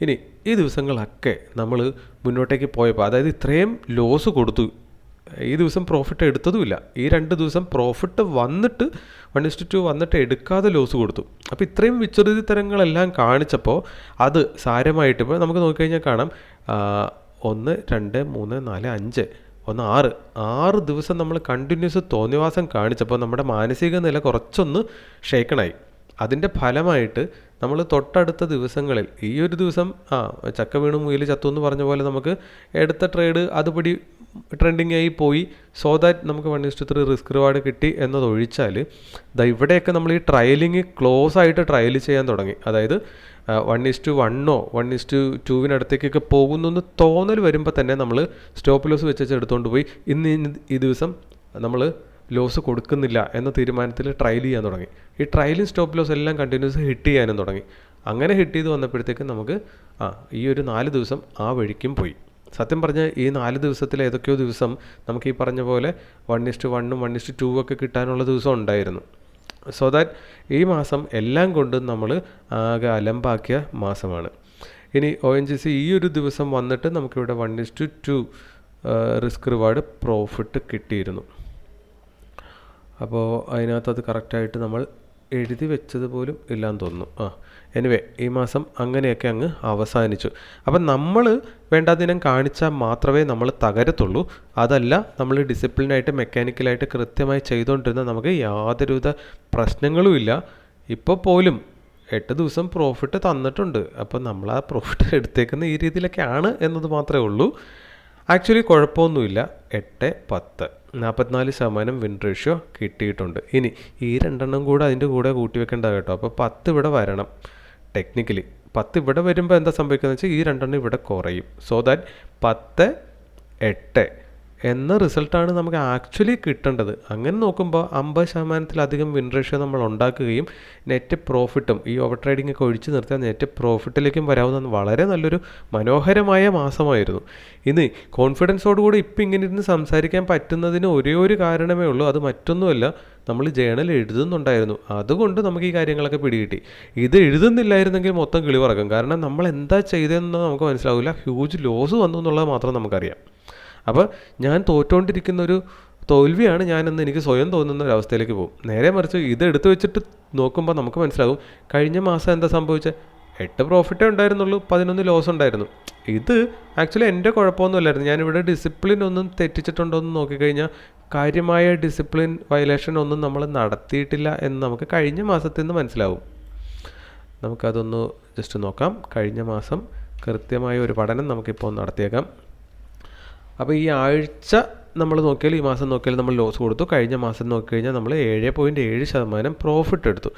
ഇനി ഈ ദിവസങ്ങളൊക്കെ നമ്മൾ മുന്നോട്ടേക്ക് പോയപ്പോൾ അതായത് ഇത്രയും ലോസ് കൊടുത്തു. ഈ ദിവസം പ്രോഫിറ്റ് എടുത്തതുമില്ല. ഈ രണ്ട് ദിവസം പ്രോഫിറ്റ് വന്നിട്ട് വൺ ഇസ്റ്റു ടു വന്നിട്ട് എടുക്കാതെ ലോസ് കൊടുത്തു. അപ്പോൾ ഇത്രയും വിച്ഛുതി തരങ്ങളെല്ലാം കാണിച്ചപ്പോൾ അത് സാരമായിട്ട് ഇപ്പോൾ നമുക്ക് നോക്കിക്കഴിഞ്ഞാൽ കാണാം. ഒന്ന് രണ്ട് മൂന്ന് നാല് അഞ്ച് ഒന്ന് ആറ്. ആറ് ദിവസം നമ്മൾ കണ്ടിന്യൂസ് തോന്നിവാസം കാണിച്ചപ്പോൾ നമ്മുടെ മാനസിക നില കുറച്ചൊന്ന് ഷേക്കണായി അതിന്റെ ഫലമായിട്ട് നമ്മൾ തൊട്ടടുത്ത ദിവസങ്ങളിൽ ഈ ഒരു ദിവസം ആ ചക്ക വീണു മുയിൽ ചത്തു എന്ന് പറഞ്ഞ പോലെ നമുക്ക് എടുത്ത ട്രേഡ് അതുപടി ട്രെൻഡിങ് ആയി പോയി. സോ ദാറ്റ് നമുക്ക് വൺ ത്രീ റിസ്ക് റിവാർഡ് കിട്ടി എന്നതൊഴിച്ചാൽ ദാ ഇവിടെയൊക്കെ നമ്മൾ ഈ ട്രയലിങ് ക്ലോസ് ആയിട്ട് ട്രയൽ ചെയ്യാൻ തുടങ്ങി. അതായത് വൺ ഇസ്റ്റു വണ്ണോ വൺ ഇസ്റ്റു ടുവിനടുത്തേക്കൊക്കെ പോകുന്നു എന്ന് തോന്നൽ വരുമ്പോൾ തന്നെ നമ്മൾ സ്റ്റോപ്പ് ലോസ് വെച്ച് എടുത്തുകൊണ്ട് പോയി. ഇന്ന് ഈ ദിവസം നമ്മൾ ലോസ് കൊടുക്കുന്നില്ല എന്ന തീരുമാനത്തിൽ ട്രയൽ ചെയ്യാൻ തുടങ്ങി. ഈ ട്രയലും സ്റ്റോപ്പ് ലോസ് എല്ലാം കണ്ടിന്യൂസ് ഹിറ്റ് ചെയ്യാനും തുടങ്ങി. അങ്ങനെ ഹിറ്റ് ചെയ്ത് വന്നപ്പോഴത്തേക്കും നമുക്ക് ആ ഈ ഒരു നാല് ദിവസം ആ വഴിക്കും പോയി. സത്യം പറഞ്ഞാൽ ഈ നാല് ദിവസത്തിൽ ഏതൊക്കെയോ ദിവസം നമുക്ക് ഈ പറഞ്ഞ പോലെ വൺ ഇസ്റ്റ് വണ്ണും വൺ ഇസ്റ്റ് ടു ഒക്കെ കിട്ടാനുള്ള ദിവസം ഉണ്ടായിരുന്നു. സോ ദാറ്റ് ഈ മാസം എല്ലാം കൊണ്ടും നമ്മൾ ആകെ അലമ്പാക്കിയ മാസമാണ്. ഇനി ഒ എൻ ജി സി ഈ ഒരു ദിവസം വന്നിട്ട് നമുക്കിവിടെ one is to two risk reward profit കിട്ടിയിരുന്നു. അപ്പോൾ അതിനകത്ത് അത് കറക്റ്റായിട്ട് നമ്മൾ എഴുതി വെച്ചത് പോലും ഇല്ലാന്ന് തോന്നുന്നു. ആ എനിവേ ഈ മാസം അങ്ങനെയൊക്കെ അങ്ങ് അവസാനിച്ചു. അപ്പം നമ്മൾ വേണ്ടാതിനം കാണിച്ചാൽ മാത്രമേ നമ്മൾ തകരത്തുള്ളൂ. അതല്ല നമ്മൾ ഡിസിപ്ലിനായിട്ട് മെക്കാനിക്കലായിട്ട് കൃത്യമായി ചെയ്തുകൊണ്ടിരുന്ന നമുക്ക് യാതൊരുവിധ പ്രശ്നങ്ങളും ഇല്ല. ഇപ്പോൾ പോലും എട്ട് ദിവസം പ്രോഫിറ്റ് തന്നിട്ടുണ്ട്. അപ്പം നമ്മൾ ആ പ്രോഫിറ്റ് എടുത്തേക്കുന്ന ഈ രീതിയിലൊക്കെയാണ് എന്നത് മാത്രമേ ഉള്ളൂ. ആക്ച്വലി കുഴപ്പമൊന്നുമില്ല. എട്ട് പത്ത്. നാൽപ്പത്തിനാല് ശതമാനം വിൻ റേഷ്യോ കിട്ടിയിട്ടുണ്ട്. ഇനി ഈ രണ്ടെണ്ണം കൂടെ അതിന്റെ കൂടെ കൂട്ടി വെക്കേണ്ട കേട്ടോ. അപ്പോൾ പത്ത് ഇവിടെ വരണം. ടെക്നിക്കലി പത്ത് ഇവിടെ വരുമ്പോൾ എന്താ സംഭവിക്കുന്നത് വെച്ചാൽ ഈ രണ്ടെണ്ണം ഇവിടെ കുറയും. സോ ദാറ്റ് പത്ത് എട്ട് എന്ന റിസൾട്ടാണ് നമുക്ക് ആക്ച്വലി കിട്ടേണ്ടത്. അങ്ങനെ നോക്കുമ്പോൾ അമ്പത് ശതമാനത്തിലധികം വിൻ റേഷ്യോ നമ്മൾ ഉണ്ടാക്കുകയും നെറ്റ് പ്രോഫിറ്റും ഈ ഓവർ ട്രേഡിംഗ് ഒക്കെ ഒഴിച്ചു നിർത്തിയാൽ നെറ്റ് പ്രോഫിറ്റിലേക്കും വരാവുന്ന വളരെ നല്ലൊരു മനോഹരമായ മാസമായിരുന്നു. ഇന്ന് കോൺഫിഡൻസോടുകൂടി ഇപ്പം ഇങ്ങനെ ഇരുന്ന് സംസാരിക്കാൻ പറ്റുന്നതിന് ഒരേ ഒരു കാരണമേ ഉള്ളൂ. അത് മറ്റൊന്നുമല്ല നമ്മൾ ജേണൽ എഴുതുന്നുണ്ടായിരുന്നു. അതുകൊണ്ട് നമുക്ക് ഈ കാര്യങ്ങളൊക്കെ പിടികിട്ടി. ഇത് എഴുതുന്നില്ലായിരുന്നെങ്കിൽ മൊത്തം കിളിവറക്കും. കാരണം നമ്മൾ എന്താ ചെയ്തതെന്ന് നമുക്ക് മനസ്സിലാവില്ല. ഹ്യൂജ് ലോസ് വന്നു എന്നുള്ളത് മാത്രം നമുക്കറിയാം. അപ്പോൾ ഞാൻ തോറ്റുകൊണ്ടിരിക്കുന്ന ഒരു തോൽവിയാണ് ഞാനെന്ന് എനിക്ക് സ്വയം തോന്നുന്ന ഒരു അവസ്ഥയിലേക്ക് പോകും. നേരെ മറിച്ച് ഇത് എടുത്തു വെച്ചിട്ട് നോക്കുമ്പോൾ നമുക്ക് മനസ്സിലാകും കഴിഞ്ഞ മാസം എന്താ സംഭവിച്ചത് എട്ട് പ്രോഫിറ്റേ ഉണ്ടായിരുന്നുള്ളൂ പതിനൊന്ന് ലോസ് ഉണ്ടായിരുന്നു. ഇത് ആക്ച്വലി എന്റെ കുഴപ്പമൊന്നുമില്ലായിരുന്നു. ഞാനിവിടെ ഡിസിപ്ലിൻ ഒന്നും തെറ്റിച്ചിട്ടുണ്ടോ എന്ന് നോക്കിക്കഴിഞ്ഞാൽ കാര്യമായ ഡിസിപ്ലിൻ വയലേഷൻ ഒന്നും നമ്മൾ നടത്തിയിട്ടില്ല എന്ന് നമുക്ക് കഴിഞ്ഞ മാസത്തിൽ നിന്ന് മനസ്സിലാവും. നമുക്കതൊന്ന് ജസ്റ്റ് നോക്കാം. കഴിഞ്ഞ മാസം കൃത്യമായ ഒരു പഠനം നമുക്കിപ്പോൾ നടത്തിയേക്കാം. അപ്പോൾ ഈ ആഴ്ച നമ്മൾ നോക്കിയാൽ ഈ മാസം നോക്കിയാൽ നമ്മൾ ലോസ് കൊടുത്തു. കഴിഞ്ഞ മാസം നോക്കിക്കഴിഞ്ഞാൽ നമ്മൾ ഏഴ് പോയിന്റ് ഏഴ് ശതമാനം പ്രോഫിറ്റ് എടുത്തു.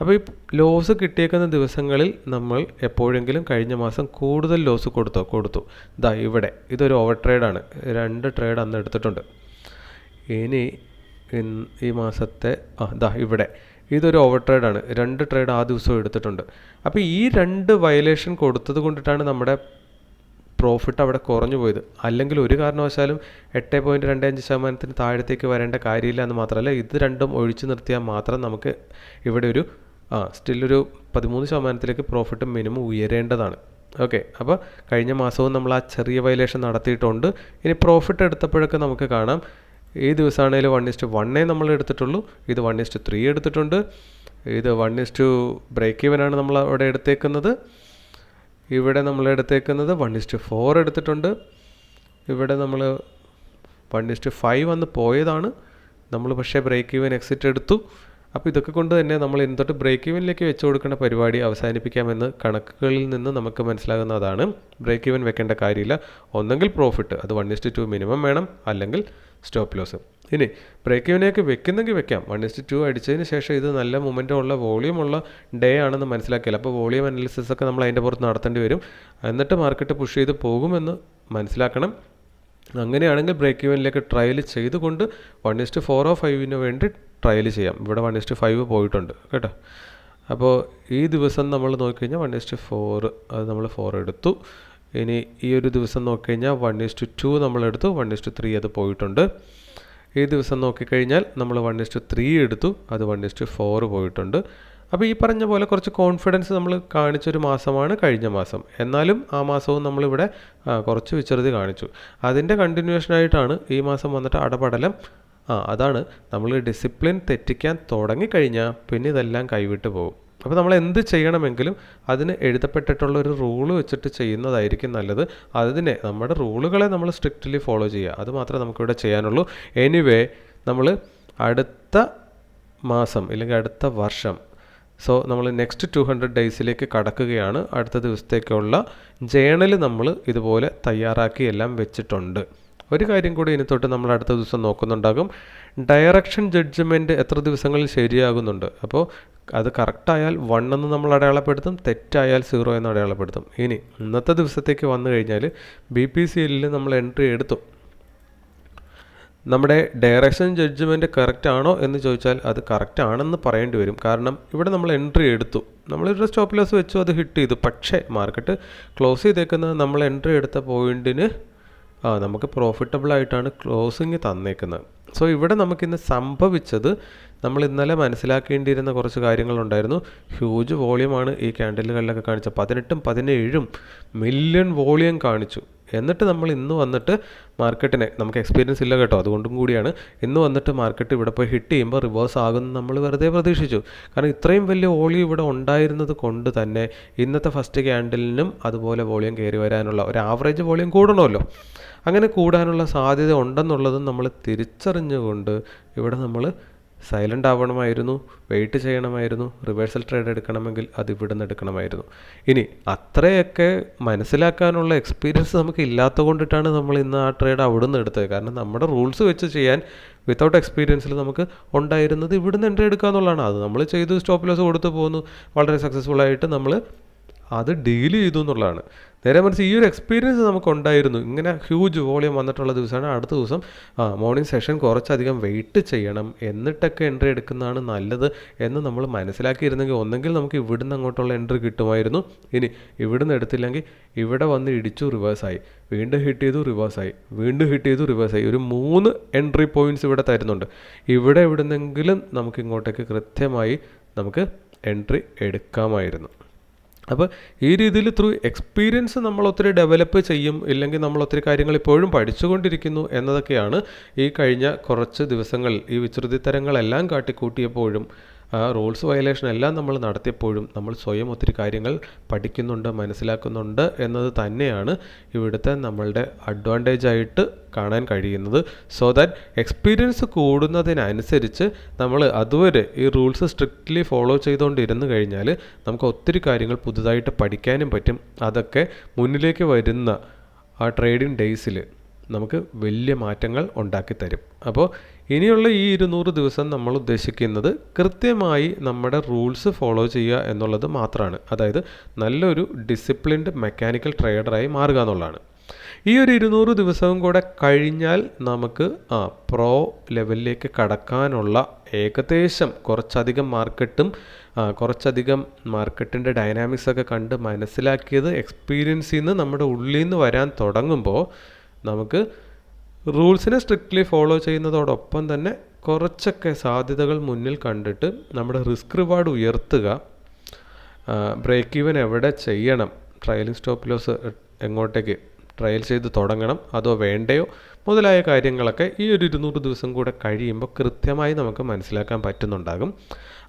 അപ്പോൾ ഈ ലോസ് കിട്ടിയേക്കുന്ന ദിവസങ്ങളിൽ നമ്മൾ എപ്പോഴെങ്കിലും കഴിഞ്ഞ മാസം കൂടുതൽ ലോസ് കൊടുത്തോ? കൊടുത്തു. ദാ ഇവിടെ. ഇതൊരു ഓവർ ട്രേഡാണ് രണ്ട് ട്രേഡ് അന്ന് എടുത്തിട്ടുണ്ട്. ഇനി ഈ മാസത്തെ ആ ദാ ഇവിടെ. ഇതൊരു ഓവർ ട്രേഡാണ് രണ്ട് ട്രേഡ് ആ ദിവസവും എടുത്തിട്ടുണ്ട്. അപ്പോൾ ഈ രണ്ട് വയലേഷൻ കൊടുത്തത് കൊണ്ടിട്ടാണ് നമ്മുടെ പ്രോഫിറ്റ് അവിടെ കുറഞ്ഞു പോയത്. അല്ലെങ്കിൽ ഒരു കാരണവശാലും എട്ട് പോയിന്റ് രണ്ട് അഞ്ച് ശതമാനത്തിന് താഴത്തേക്ക് വരേണ്ട കാര്യമില്ല എന്ന് മാത്രമല്ല ഇത് രണ്ടും ഒഴിച്ചു നിർത്തിയാൽ മാത്രം നമുക്ക് ഇവിടെ ഒരു ആ സ്റ്റിൽ ഒരു പതിമൂന്ന് ശതമാനത്തിലേക്ക് പ്രോഫിറ്റ് മിനിമം ഉയരേണ്ടതാണ്. ഓക്കെ അപ്പോൾ കഴിഞ്ഞ മാസവും നമ്മൾ ആ ചെറിയ വയലേഷൻ നടത്തിയിട്ടുണ്ട്. ഇനി പ്രോഫിറ്റ് എടുത്തപ്പോഴൊക്കെ നമുക്ക് കാണാം. ഈ ദിവസമാണെങ്കിലും വൺ ഇസ്റ്റ് വണ്ണേ നമ്മൾ എടുത്തിട്ടുള്ളൂ. ഇത് വൺ ഇസ്റ്റ് ത്രീ എടുത്തിട്ടുണ്ട്. ഇത് വൺ ഇസ്റ്റ് ബ്രേക്ക് ഈവനാണ് നമ്മൾ അവിടെ എടുത്തേക്കുന്നത്. ഇവിടെ നമ്മൾ എടുത്തേക്കുന്നത് വൺ ഇസ്റ്റ് ഫോർ എടുത്തിട്ടുണ്ട്. ഇവിടെ നമ്മൾ വൺ ഇസ്റ്റ് ഫൈവ് വന്ന് പോയതാണ്. നമ്മൾ പക്ഷേ ബ്രേക്ക് ഈവൻ എക്സിറ്റ് എടുത്തു. അപ്പോൾ ഇതൊക്കെ കൊണ്ട് തന്നെ നമ്മൾ എന്തൊട്ട് തൊട്ട് ബ്രേക്ക് ഈവനിലേക്ക് വെച്ച് കൊടുക്കേണ്ട പരിപാടി അവസാനിപ്പിക്കാമെന്ന് കണക്കുകളിൽ നിന്ന് നമുക്ക് മനസ്സിലാകുന്നതാണ് ബ്രേക്ക് ഈവൻ വെക്കേണ്ട കാര്യമില്ല. ഒന്നെങ്കിൽ പ്രോഫിറ്റ് അത് വൺ ഇസ്റ്റ് ടു മിനിമം വേണം. അല്ലെങ്കിൽ സ്റ്റോപ്പ് ലോസ് ഇനി ബ്രേക്ക് ഇവനെയൊക്കെ വെക്കുന്നെങ്കിൽ വെക്കാം. വൺ ഇസ്റ്റ് ടു അടിച്ചതിന് ശേഷം ഇത് നല്ല മൊമെന്റ് ഉള്ള വോളിയം ഉള്ള ഡേ ആണെന്ന് മനസ്സിലാക്കിയാൽ. അപ്പോൾ വോളിയം അനാലിസിസ് ഒക്കെ നമ്മൾ അതിന്റെ പുറത്ത് നടത്തേണ്ടി വരും. എന്നിട്ട് മാർക്കറ്റ് പുഷ് ചെയ്ത് പോകുമെന്ന് മനസ്സിലാക്കണം. അങ്ങനെയാണെങ്കിൽ ബ്രേക്ക് ഈവനിലേക്ക് ട്രയൽ ചെയ്തുകൊണ്ട് വൺ ഇസ്റ്റ് ഫോറോ ഫൈവിന് വേണ്ടി ട്രയൽ ചെയ്യാം. ഇവിടെ വൺ ഇസ്റ്റ് ഫൈവ് പോയിട്ടുണ്ട്. കേട്ടോ? അപ്പോൾ ഈ ദിവസം നമ്മൾ നോക്കിക്കഴിഞ്ഞാൽ വൺ ഇസ്റ്റ് ഫോർ അത് നമ്മൾ ഫോർ എടുത്തു. ഇനി ഈ ഒരു ദിവസം നോക്കിക്കഴിഞ്ഞാൽ വൺ ഇസ്റ്റ് ടു നമ്മൾ എടുത്തു. വൺ ഇസ്റ്റ് ത്രീ അത് പോയിട്ടുണ്ട്. ഈ ദിവസം നോക്കിക്കഴിഞ്ഞാൽ നമ്മൾ വൺ ഇസ്റ്റ് ത്രീ എടുത്തു അത് വൺ ഇസ്റ്റ് ഫോർ പോയിട്ടുണ്ട്. അപ്പോൾ ഈ പറഞ്ഞ പോലെ കുറച്ച് കോൺഫിഡൻസ് നമ്മൾ കാണിച്ചൊരു മാസമാണ് കഴിഞ്ഞ മാസം. എന്നാലും ആ മാസവും നമ്മളിവിടെ കുറച്ച് വിച്ചറുതി കാണിച്ചു. അതിന്റെ കണ്ടിന്യൂഷനായിട്ടാണ് ഈ മാസം വന്നിട്ട് അടപടലം. ആ അതാണ് നമ്മൾ ഡിസിപ്ലിൻ തെറ്റിക്കാൻ തുടങ്ങിക്കഴിഞ്ഞാൽ പിന്നെ ഇതെല്ലാം കൈവിട്ട് പോകും. അപ്പോൾ നമ്മൾ എന്ത് ചെയ്യണമെങ്കിലും അതിന് എഴുതപ്പെട്ടിട്ടുള്ള ഒരു റൂൾ വെച്ചിട്ട് ചെയ്യുന്നതായിരിക്കും നല്ലത്. അതിനെ നമ്മുടെ റൂളുകളെ നമ്മൾ സ്ട്രിക്റ്റ്ലി ഫോളോ ചെയ്യുക. അത് മാത്രമേ നമുക്കിവിടെ ചെയ്യാനുള്ളൂ. എനിവേ നമ്മൾ അടുത്ത മാസം ഇല്ലെങ്കിൽ അടുത്ത വർഷം സോ നമ്മൾ നെക്സ്റ്റ് ടു ഹൺഡ്രഡ് ഡേയ്സിലേക്ക് കടക്കുകയാണ്. അടുത്ത ദിവസത്തേക്കുള്ള ജേണൽ നമ്മൾ ഇതുപോലെ തയ്യാറാക്കി എല്ലാം വെച്ചിട്ടുണ്ട്. ഒരു കാര്യം കൂടി ഇനി തൊട്ട് നമ്മൾ അടുത്ത ദിവസം നോക്കുന്നുണ്ടാകും. ഡയറക്ഷൻ ജഡ്ജ്മെന്റ് എത്ര ദിവസങ്ങളിൽ ശരിയാകുന്നുണ്ട്? അപ്പോൾ അത് കറക്റ്റായാൽ വൺ എന്ന് നമ്മൾ അടയാളപ്പെടുത്തും തെറ്റായാൽ സീറോ എന്ന് അടയാളപ്പെടുത്തും. ഇനി ഇന്നത്തെ ദിവസത്തേക്ക് വന്നു കഴിഞ്ഞാൽ ബി പി സി എല്ലിൽ നമ്മൾ എൻട്രി എടുത്തു. നമ്മുടെ ഡയറക്ഷൻ ജഡ്ജ്മെന്റ് കറക്റ്റ് ആണോ എന്ന് ചോദിച്ചാൽ അത് കറക്റ്റ് ആണെന്ന് പറയേണ്ടി വരും. കാരണം ഇവിടെ നമ്മൾ എൻട്രി എടുത്തു. നമ്മളിവിടെ സ്റ്റോപ്പ് ലോസ് വെച്ചു അത് ഹിറ്റ് ചെയ്തു. പക്ഷേ മാർക്കറ്റ് ക്ലോസ് ചെയ്തേക്കുന്നത് നമ്മൾ എൻട്രി എടുത്ത പോയിന്റിന് ആ നമുക്ക് പ്രോഫിറ്റബിൾ ആയിട്ടാണ് ക്ലോസിങ് തന്നേക്കുന്നത്. സോ ഇവിടെ നമുക്കിന്ന് സംഭവിച്ചത് നമ്മൾ ഇന്നലെ മനസ്സിലാക്കേണ്ടിയിരുന്ന കുറച്ച് കാര്യങ്ങളുണ്ടായിരുന്നു. ഹ്യൂജ് വോളിയമാണ് ഈ ക്യാൻഡലുകളിലൊക്കെ കാണിച്ചത്. പതിനെട്ടും പതിനേഴും മില്യൺ വോളിയം കാണിച്ചു. എന്നിട്ട് നമ്മൾ ഇന്ന് വന്നിട്ട് മാർക്കറ്റിനെ നമുക്ക് എക്സ്പീരിയൻസ് ഇല്ല കേട്ടോ അതുകൊണ്ടും കൂടിയാണ്. ഇന്ന് വന്നിട്ട് മാർക്കറ്റ് ഇവിടെ പോയി ഹിറ്റ് ചെയ്യുമ്പോൾ റിവേഴ്സ് ആകുമെന്ന് നമ്മൾ വെറുതെ പ്രതീക്ഷിച്ചു. കാരണം ഇത്രയും വലിയ വോളിയം ഇവിടെ ഉണ്ടായിരുന്നത് കൊണ്ട് തന്നെ ഇന്നത്തെ ഫസ്റ്റ് ക്യാൻഡലിനും അതുപോലെ വോളിയം കയറി വരാനുള്ള ഒരു ആവറേജ് വോളിയം കൂടണമല്ലോ. അങ്ങനെ കൂടാനുള്ള സാധ്യത ഉണ്ടെന്നുള്ളതും നമ്മൾ തിരിച്ചറിഞ്ഞുകൊണ്ട് ഇവിടെ നമ്മൾ സൈലന്റ് ആവണമായിരുന്നു വെയിറ്റ് ചെയ്യണമായിരുന്നു റിവേഴ്സൽ ട്രേഡ് എടുക്കണമെങ്കിൽ അത് ഇവിടെ നിന്ന് എടുക്കണമായിരുന്നു. ഇനി അത്രയൊക്കെ മനസ്സിലാക്കാനുള്ള എക്സ്പീരിയൻസ് നമുക്ക് ഇല്ലാത്ത കൊണ്ടിട്ടാണ് നമ്മൾ ഇന്ന് ആ ട്രേഡ് അവിടെ നിന്ന് എടുത്തത്. കാരണം നമ്മുടെ റൂൾസ് വെച്ച് ചെയ്യാൻ വിത്തൗട്ട് എക്സ്പീരിയൻസിൽ നമുക്ക് ഉണ്ടായിരുന്നത് ഇവിടെ നിന്ന് എൻട്രി എടുക്കുക എന്നുള്ളതാണ്. അത് നമ്മൾ ചെയ്തു സ്റ്റോപ്പ് ലോസ് കൊടുത്തു പോകുന്നു വളരെ സക്സസ്ഫുൾ ആയിട്ട് നമ്മൾ അത് ഡീൽ ചെയ്തു എന്നുള്ളതാണ്. നേരെ മറിച്ച് ഈ ഒരു എക്സ്പീരിയൻസ് നമുക്ക് ഉണ്ടായിരുന്നു ഇങ്ങനെ ഹ്യൂജ് വോളിയം വന്നിട്ടുള്ള ദിവസമാണ്. അടുത്ത ദിവസം ആ മോർണിംഗ് സെഷൻ കുറച്ചധികം വെയിറ്റ് ചെയ്യണം. എന്നിട്ടൊക്കെ എൻട്രി എടുക്കുന്നതാണ് നല്ലത് എന്ന് നമ്മൾ മനസ്സിലാക്കിയിരുന്നെങ്കിൽ ഒന്നെങ്കിൽ നമുക്ക് ഇവിടുന്ന് അങ്ങോട്ടുള്ള എൻട്രി കിട്ടുമായിരുന്നു. ഇനി ഇവിടുന്ന് എടുത്തില്ലെങ്കിൽ ഇവിടെ വന്ന് ഇടിച്ചു റിവേഴ്സായി വീണ്ടും ഹിറ്റ് ചെയ്തു റിവേഴ്സായി വീണ്ടും ഹിറ്റ് ചെയ്തു റിവേഴ്സായി ഒരു മൂന്ന് എൻട്രി പോയിന്റ്സ് ഇവിടെ തരുന്നുണ്ട്. ഇവിടെ എവിടുന്നെങ്കിലും നമുക്ക് ഇങ്ങോട്ടേക്ക് കൃത്യമായി നമുക്ക് എൻട്രി എടുക്കാമായിരുന്നു. അപ്പോൾ ഈ രീതിയിൽ ത്രൂ എക്സ്പീരിയൻസ് നമ്മൾ ഒത്തിരി ഡെവലപ്പ് ചെയ്യും ഇല്ലെങ്കിൽ നമ്മൾ ഒത്തിരി കാര്യങ്ങൾ ഇപ്പോഴും പഠിച്ചുകൊണ്ടിരിക്കുന്നു എന്നതൊക്കെയാണ് ഈ കഴിഞ്ഞ കുറച്ച് ദിവസങ്ങൾ ഈ വിചൃതിത്തരങ്ങളെല്ലാം കാട്ടിക്കൂട്ടിയപ്പോഴും റൂൾസ് വയലേഷൻ എല്ലാം നമ്മൾ നടത്തിയപ്പോഴും നമ്മൾ സ്വയം ഒത്തിരി കാര്യങ്ങൾ പഠിക്കുന്നുണ്ട് മനസ്സിലാക്കുന്നുണ്ട് എന്നത് തന്നെയാണ് ഇവിടുത്തെ നമ്മളുടെ അഡ്വാന്റേജ് ആയിട്ട് കാണാൻ കഴിയുന്നത്. സോ ദാറ്റ് എക്സ്പീരിയൻസ് കൂടുന്നതിനനുസരിച്ച് നമ്മൾ അതുവരെ ഈ റൂൾസ് സ്ട്രിക്റ്റ്ലി ഫോളോ ചെയ്തുകൊണ്ടിരുന്നു കഴിഞ്ഞാൽ നമുക്ക് ഒത്തിരി കാര്യങ്ങൾ പുതുതായിട്ട് പഠിക്കാനും പറ്റും. അതൊക്കെ മുന്നിലേക്ക് വരുന്ന ആ ട്രേഡിംഗ് ഡേയ്സിൽ നമുക്ക് വലിയ മാറ്റങ്ങൾ ഉണ്ടാക്കി തരും അപ്പോൾ ഇനിയുള്ള ഈ ഇരുന്നൂറ് ദിവസം നമ്മൾ ഉദ്ദേശിക്കുന്നത് കൃത്യമായി നമ്മുടെ റൂൾസ് ഫോളോ ചെയ്യുക എന്നുള്ളത് മാത്രമാണ്. അതായത് നല്ലൊരു ഡിസിപ്ലിൻഡ് മെക്കാനിക്കൽ ട്രേഡറായി മാറുക എന്നുള്ളതാണ്. ഈ ഒരു ഇരുന്നൂറ് ദിവസവും കൂടെ കഴിഞ്ഞാൽ നമുക്ക് ആ പ്രോ ലെവലിലേക്ക് കടക്കാനുള്ള ഏകദേശം കുറച്ചധികം മാർക്കറ്റും കുറച്ചധികം മാർക്കറ്റിന്റെ ഡൈനാമിക്സ് ഒക്കെ കണ്ട് മനസ്സിലാക്കിയത് എക്സ്പീരിയൻസിൽ നിന്ന് നമ്മുടെ ഉള്ളിൽ നിന്ന് വരാൻ തുടങ്ങുമ്പോൾ നമുക്ക് റൂൾസിനെ സ്ട്രിക്റ്റ്ലി ഫോളോ ചെയ്യുന്നതോടൊപ്പം തന്നെ കുറച്ചൊക്കെ സാധ്യതകൾ മുന്നിൽ കണ്ടിട്ട് നമ്മുടെ റിസ്ക് റിവാർഡ് ഉയർത്തുക. ബ്രേക്ക് ഈവൻ എവിടെ ചെയ്യണം? ട്രയലിംഗ് സ്റ്റോപ്പ് ലോസ് എങ്ങോട്ടേക്ക് ട്രയൽ ചെയ്ത് തുടങ്ങണം? അതോ വേണ്ടയോ? മുതലായ കാര്യങ്ങളൊക്കെ ഈ ഒരു ഇരുന്നൂറ് ദിവസം കൂടെ കഴിയുമ്പോൾ കൃത്യമായി നമുക്ക് മനസ്സിലാക്കാൻ പറ്റുന്നുണ്ടാകും.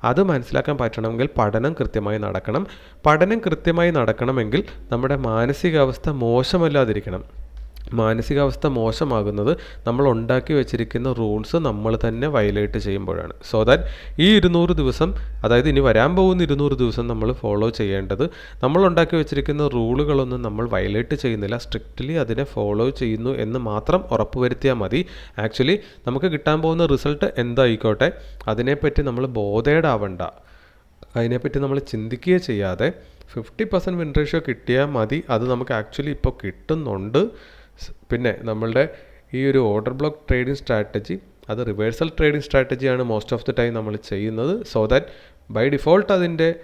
അത് മനസ്സിലാക്കാൻ പറ്റണമെങ്കിൽ പഠനം കൃത്യമായി നടക്കണം. പഠനം കൃത്യമായി നടക്കണമെങ്കിൽ നമ്മുടെ മാനസികാവസ്ഥ മോശമല്ലാതിരിക്കണം. മാനസികാവസ്ഥ മോശമാകുന്നത് നമ്മൾ ഉണ്ടാക്കി വെച്ചിരിക്കുന്ന റൂൾസ് നമ്മൾ തന്നെ വയലേറ്റ് ചെയ്യുമ്പോഴാണ്. സോ ദാറ്റ് ഈ ഇരുന്നൂറ് ദിവസം അതായത് ഇനി വരാൻ പോകുന്ന ഇരുന്നൂറ് ദിവസം നമ്മൾ ഫോളോ ചെയ്യേണ്ടത് നമ്മൾ ഉണ്ടാക്കി വെച്ചിരിക്കുന്ന റൂളുകളൊന്നും നമ്മൾ വയലേറ്റ് ചെയ്യുന്നില്ല സ്ട്രിക്റ്റ്ലി അതിനെ ഫോളോ ചെയ്യുന്നു എന്ന് മാത്രം ഉറപ്പുവരുത്തിയാൽ മതി. ആക്ച്വലി നമുക്ക് കിട്ടാൻ പോകുന്ന റിസൾട്ട് എന്തായിക്കോട്ടെ അതിനെപ്പറ്റി നമ്മൾ ബോധേഡാവണ്ട അതിനെപ്പറ്റി നമ്മൾ ചിന്തിക്കുകയോ ചെയ്യാതെ ഫിഫ്റ്റി പെർസെന്റ് വിൻ റേഷ്യോ കിട്ടിയാൽ മതി. അത് നമുക്ക് ആക്ച്വലി ഇപ്പോൾ കിട്ടുന്നുണ്ട്. പിന്നെ നമ്മളുടെ ഈ ഒരു ഓർഡർ ബ്ലോക്ക് ട്രേഡിംഗ് സ്ട്രാറ്റജി അത് റിവേഴ്സൽ ട്രേഡിംഗ് സ്ട്രാറ്റജിയാണ് മോസ്റ്റ് ഓഫ് ദി ടൈം നമ്മൾ ചെയ്യുന്നത്. സോ ദാറ്റ് ബൈ ഡിഫോൾട്ട് അതിന്റെ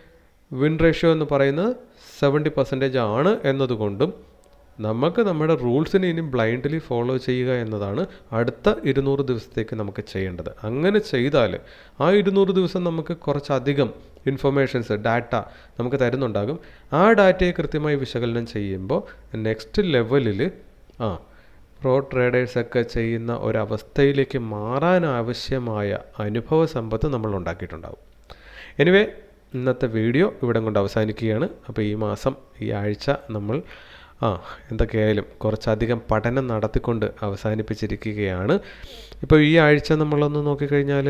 വിൻ റേഷ്യോ എന്ന് പറയുന്നത് സെവന്റി പെർസെന്റേജ് ആണ് എന്നതുകൊണ്ടും നമുക്ക് നമ്മുടെ റൂൾസിനെ ഇനി ബ്ലൈൻഡ്ലി ഫോളോ ചെയ്യുക എന്നതാണ് അടുത്ത ഇരുന്നൂറ് ദിവസത്തേക്ക് നമുക്ക് ചെയ്യേണ്ടത്. അങ്ങനെ ചെയ്താൽ ആ ഇരുന്നൂറ് ദിവസം നമുക്ക് കുറച്ചധികം ഇൻഫർമേഷൻസ് ഡാറ്റ നമുക്ക് തരുന്നുണ്ടാകും. ആ ഡാറ്റയെ കൃത്യമായി വിശകലനം ചെയ്യുമ്പോൾ നെക്സ്റ്റ് ലെവലിൽ ആ പ്രോ ട്രേഡേഴ്സൊക്കെ ചെയ്യുന്ന ഒരവസ്ഥയിലേക്ക് മാറാൻ ആവശ്യമായ അനുഭവ സമ്പത്ത് നമ്മൾ ഉണ്ടാക്കിയിട്ടുണ്ടാകും എനിവേ ഇന്നത്തെ വീഡിയോ ഇവിടെ കൊണ്ട് അവസാനിക്കുകയാണ്. അപ്പോൾ ഈ മാസം ഈ ആഴ്ച നമ്മൾ ആ എന്തൊക്കെയായാലും കുറച്ചധികം പഠനം നടത്തിക്കൊണ്ട് അവസാനിപ്പിച്ചിരിക്കുകയാണ്. ഇപ്പോൾ ഈ ആഴ്ച നമ്മളൊന്ന് നോക്കിക്കഴിഞ്ഞാൽ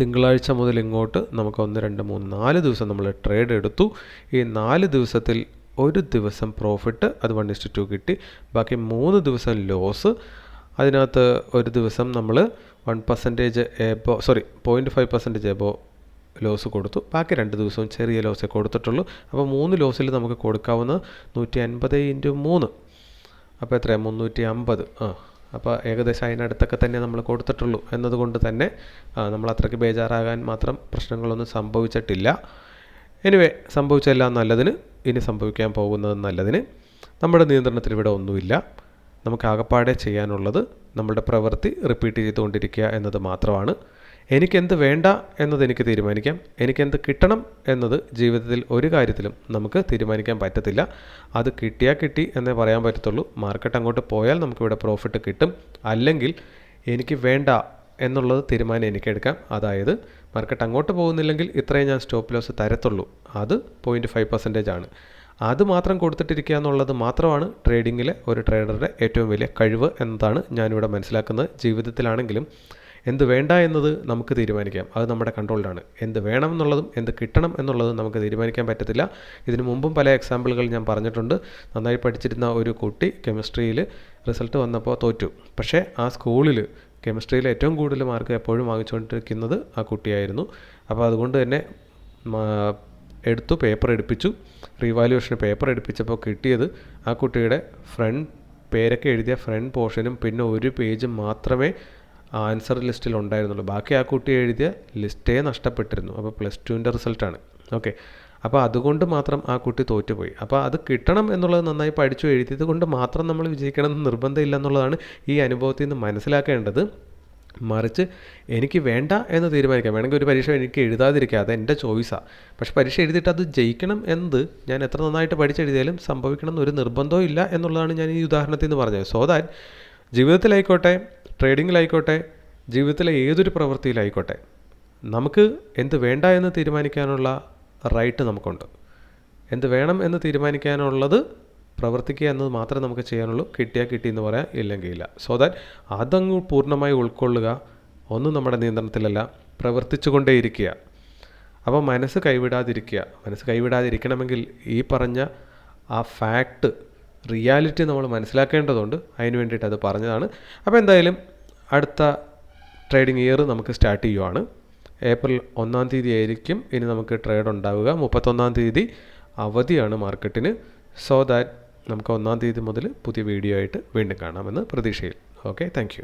തിങ്കളാഴ്ച മുതൽ ഇങ്ങോട്ട് നമുക്ക് ഒന്ന് രണ്ട് മൂന്ന് നാല് ദിവസം നമ്മൾ ട്രേഡ് എടുത്തു. ഈ നാല് ദിവസത്തിൽ ഒരു ദിവസം പ്രോഫിറ്റ് അത് വൺ ഇസ്റ്റ് ടു കിട്ടി. ബാക്കി മൂന്ന് ദിവസം ലോസ് അതിനകത്ത് ഒരു ദിവസം നമ്മൾ one percentage above sorry point five percentage above loss കൊടുത്തു. ബാക്കി രണ്ട് ദിവസവും ചെറിയ ലോസേ കൊടുത്തിട്ടുള്ളൂ. അപ്പോൾ മൂന്ന് ലോസിൽ നമുക്ക് കൊടുക്കാവുന്ന നൂറ്റി അൻപത് ഇന്റു മൂന്ന്. അപ്പോൾ എത്രയാണ് മുന്നൂറ്റി അമ്പത് ആ അപ്പോൾ ഏകദേശം അതിനടുത്തൊക്കെ തന്നെ നമ്മൾ കൊടുത്തിട്ടുള്ളൂ. എന്നതുകൊണ്ട് തന്നെ നമ്മൾ അത്രയ്ക്ക് ബേജാറാകാൻ മാത്രം പ്രശ്നങ്ങളൊന്നും സംഭവിച്ചിട്ടില്ല. എനിവേ സംഭവിച്ചെല്ലാം നല്ലതിന് ഇനി സംഭവിക്കാൻ പോകുന്നത് നല്ലതിന് നമ്മുടെ നിയന്ത്രണത്തിൽ ഇവിടെ ഒന്നുമില്ല. നമുക്ക് ആകപ്പാടെ ചെയ്യാനുള്ളത് നമ്മുടെ പ്രവൃത്തി റിപ്പീറ്റ് ചെയ്തുകൊണ്ടിരിക്കുക എന്നത് മാത്രമാണ്. എനിക്കെന്ത് വേണ്ട എന്നത് എനിക്ക് തീരുമാനിക്കാം. എനിക്കെന്ത് കിട്ടണം എന്നത് ജീവിതത്തിൽ ഒരു കാര്യത്തിലും നമുക്ക് തീരുമാനിക്കാൻ പറ്റത്തില്ല. അത് കിട്ടിയാൽ കിട്ടി എന്നേ പറയാൻ പറ്റത്തുള്ളൂ. മാർക്കറ്റ് അങ്ങോട്ട് പോയാൽ നമുക്കിവിടെ പ്രോഫിറ്റ് കിട്ടും. അല്ലെങ്കിൽ എനിക്ക് വേണ്ട എന്നുള്ളത് തീരുമാനം എനിക്ക് എടുക്കാം അതായത് മാർക്കറ്റ് അങ്ങോട്ട് പോകുന്നില്ലെങ്കിൽ ഇത്രയും ഞാൻ സ്റ്റോപ്പ് ലോസ് തരത്തുള്ളൂ. അത് പോയിന്റ് ഫൈവ് പെർസെന്റേജ് ആണ്. അത് മാത്രം കൊടുത്തിട്ടിരിക്കുക എന്നുള്ളത് മാത്രമാണ് ട്രേഡിങ്ങിലെ ഒരു ട്രേഡറുടെ ഏറ്റവും വലിയ കഴിവ് എന്നതാണ് ഞാനിവിടെ മനസ്സിലാക്കുന്നത്. ജീവിതത്തിലാണെങ്കിലും എന്ത് വേണ്ട എന്നത് നമുക്ക് തീരുമാനിക്കാം. അത് നമ്മുടെ കൺട്രോളിലാണ് എന്ത് വേണം എന്നുള്ളതും എന്ത് കിട്ടണം എന്നുള്ളതും നമുക്ക് തീരുമാനിക്കാൻ പറ്റത്തില്ല. ഇതിനു മുമ്പും പല എക്സാമ്പിളുകൾ ഞാൻ പറഞ്ഞിട്ടുണ്ട്. നന്നായി പഠിച്ചിരുന്ന ഒരു കുട്ടി കെമിസ്ട്രിയിൽ റിസൾട്ട് വന്നപ്പോൾ തോറ്റു. പക്ഷേ ആ സ്കൂളിൽ കെമിസ്ട്രിയിൽ ഏറ്റവും കൂടുതൽ മാർക്ക് എപ്പോഴും വാങ്ങിച്ചുകൊണ്ടിരിക്കുന്നത് ആ കുട്ടിയായിരുന്നു. അപ്പോൾ അതുകൊണ്ട് തന്നെ എടുത്തു പേപ്പർ എടുപ്പിച്ചു. റീവാലുവേഷന് പേപ്പർ എടുപ്പിച്ചപ്പോൾ കിട്ടിയത് ആ കുട്ടിയുടെ ഫ്രണ്ട് പേരൊക്കെ എഴുതിയ ഫ്രണ്ട് പോർഷനും പിന്നെ ഒരു പേജും മാത്രമേ ആൻസർ ലിസ്റ്റിൽ ഉണ്ടായിരുന്നുള്ളൂ. ബാക്കി ആ കുട്ടി എഴുതിയ ലിസ്റ്റേ നഷ്ടപ്പെട്ടിരുന്നു. അപ്പോൾ പ്ലസ് ടുവിന്റെ റിസൾട്ടാണ് ഓക്കെ അപ്പോൾ അതുകൊണ്ട് മാത്രം ആ കുട്ടി തോറ്റുപോയി. അപ്പോൾ അത് കിട്ടണം എന്നുള്ളത് നന്നായി പഠിച്ചു എഴുതിയത് കൊണ്ട് മാത്രം നമ്മൾ വിജയിക്കണം എന്ന് നിർബന്ധമില്ല എന്നുള്ളതാണ് ഈ അനുഭവത്തിൽ നിന്ന് മനസ്സിലാക്കേണ്ടത്. മറിച്ച് എനിക്ക് വേണ്ട എന്ന് തീരുമാനിക്കാം. വേണമെങ്കിൽ ഒരു പരീക്ഷ എനിക്ക് എഴുതാതിരിക്കുക അത് എന്റെ ചോയ്സാണ് പക്ഷെ പരീക്ഷ എഴുതിയിട്ട് അത് ജയിക്കണം എന്നത് ഞാൻ എത്ര നന്നായിട്ട് പഠിച്ചെഴുതിയാലും സംഭവിക്കണം എന്നൊരു നിർബന്ധവും ഇല്ല എന്നുള്ളതാണ് ഞാൻ ഈ ഉദാഹരണത്തിൽ നിന്ന് പറഞ്ഞത്. സോ ദാറ്റ് ജീവിതത്തിലായിക്കോട്ടെ ട്രേഡിങ്ങിലായിക്കോട്ടെ ജീവിതത്തിലെ ഏതൊരു പ്രവൃത്തിയിലായിക്കോട്ടെ നമുക്ക് എന്ത് വേണ്ട എന്ന് തീരുമാനിക്കാനുള്ള റൈറ്റ് നമുക്കുണ്ട്. എന്ത് വേണം എന്ന് തീരുമാനിക്കാനുള്ളത് പ്രവർത്തിക്കുക എന്നത് മാത്രമേ നമുക്ക് ചെയ്യാനുള്ളൂ. കിട്ടിയാൽ കിട്ടി എന്ന് പറയാൻ ഇല്ലെങ്കിൽ ഇല്ല. സോ ദാറ്റ് അതങ്ങ് പൂർണമായി ഉൾക്കൊള്ളുക. ഒന്നും നമ്മുടെ നിയന്ത്രണത്തിലല്ല. പ്രവർത്തിച്ചു കൊണ്ടേയിരിക്കുക. അപ്പോൾ മനസ്സ് കൈവിടാതിരിക്കുക. മനസ്സ് കൈവിടാതിരിക്കണമെങ്കിൽ ഈ പറഞ്ഞ ആ ഫാക്ട് റിയാലിറ്റി നമ്മൾ മനസ്സിലാക്കേണ്ടതുണ്ട്. അതിന് വേണ്ടിയിട്ട് അത് പറഞ്ഞതാണ്. അപ്പോൾ എന്തായാലും അടുത്ത ട്രേഡിംഗ് ഇയർ നമുക്ക് സ്റ്റാർട്ട് ചെയ്യുവാണ്. ഏപ്രിൽ ഒന്നാം തീയതി ആയിരിക്കും ഇനി നമുക്ക് ട്രേഡ് ഉണ്ടാവുക. മുപ്പത്തൊന്നാം തീയതി അവധിയാണ് മാർക്കറ്റിന് സോ ദാറ്റ് നമുക്ക് ഒന്നാം തീയതി മുതൽ പുതിയ വീഡിയോ ആയിട്ട് വീണ്ടും കാണാമെന്ന് പ്രതീക്ഷയിൽ. Okay thank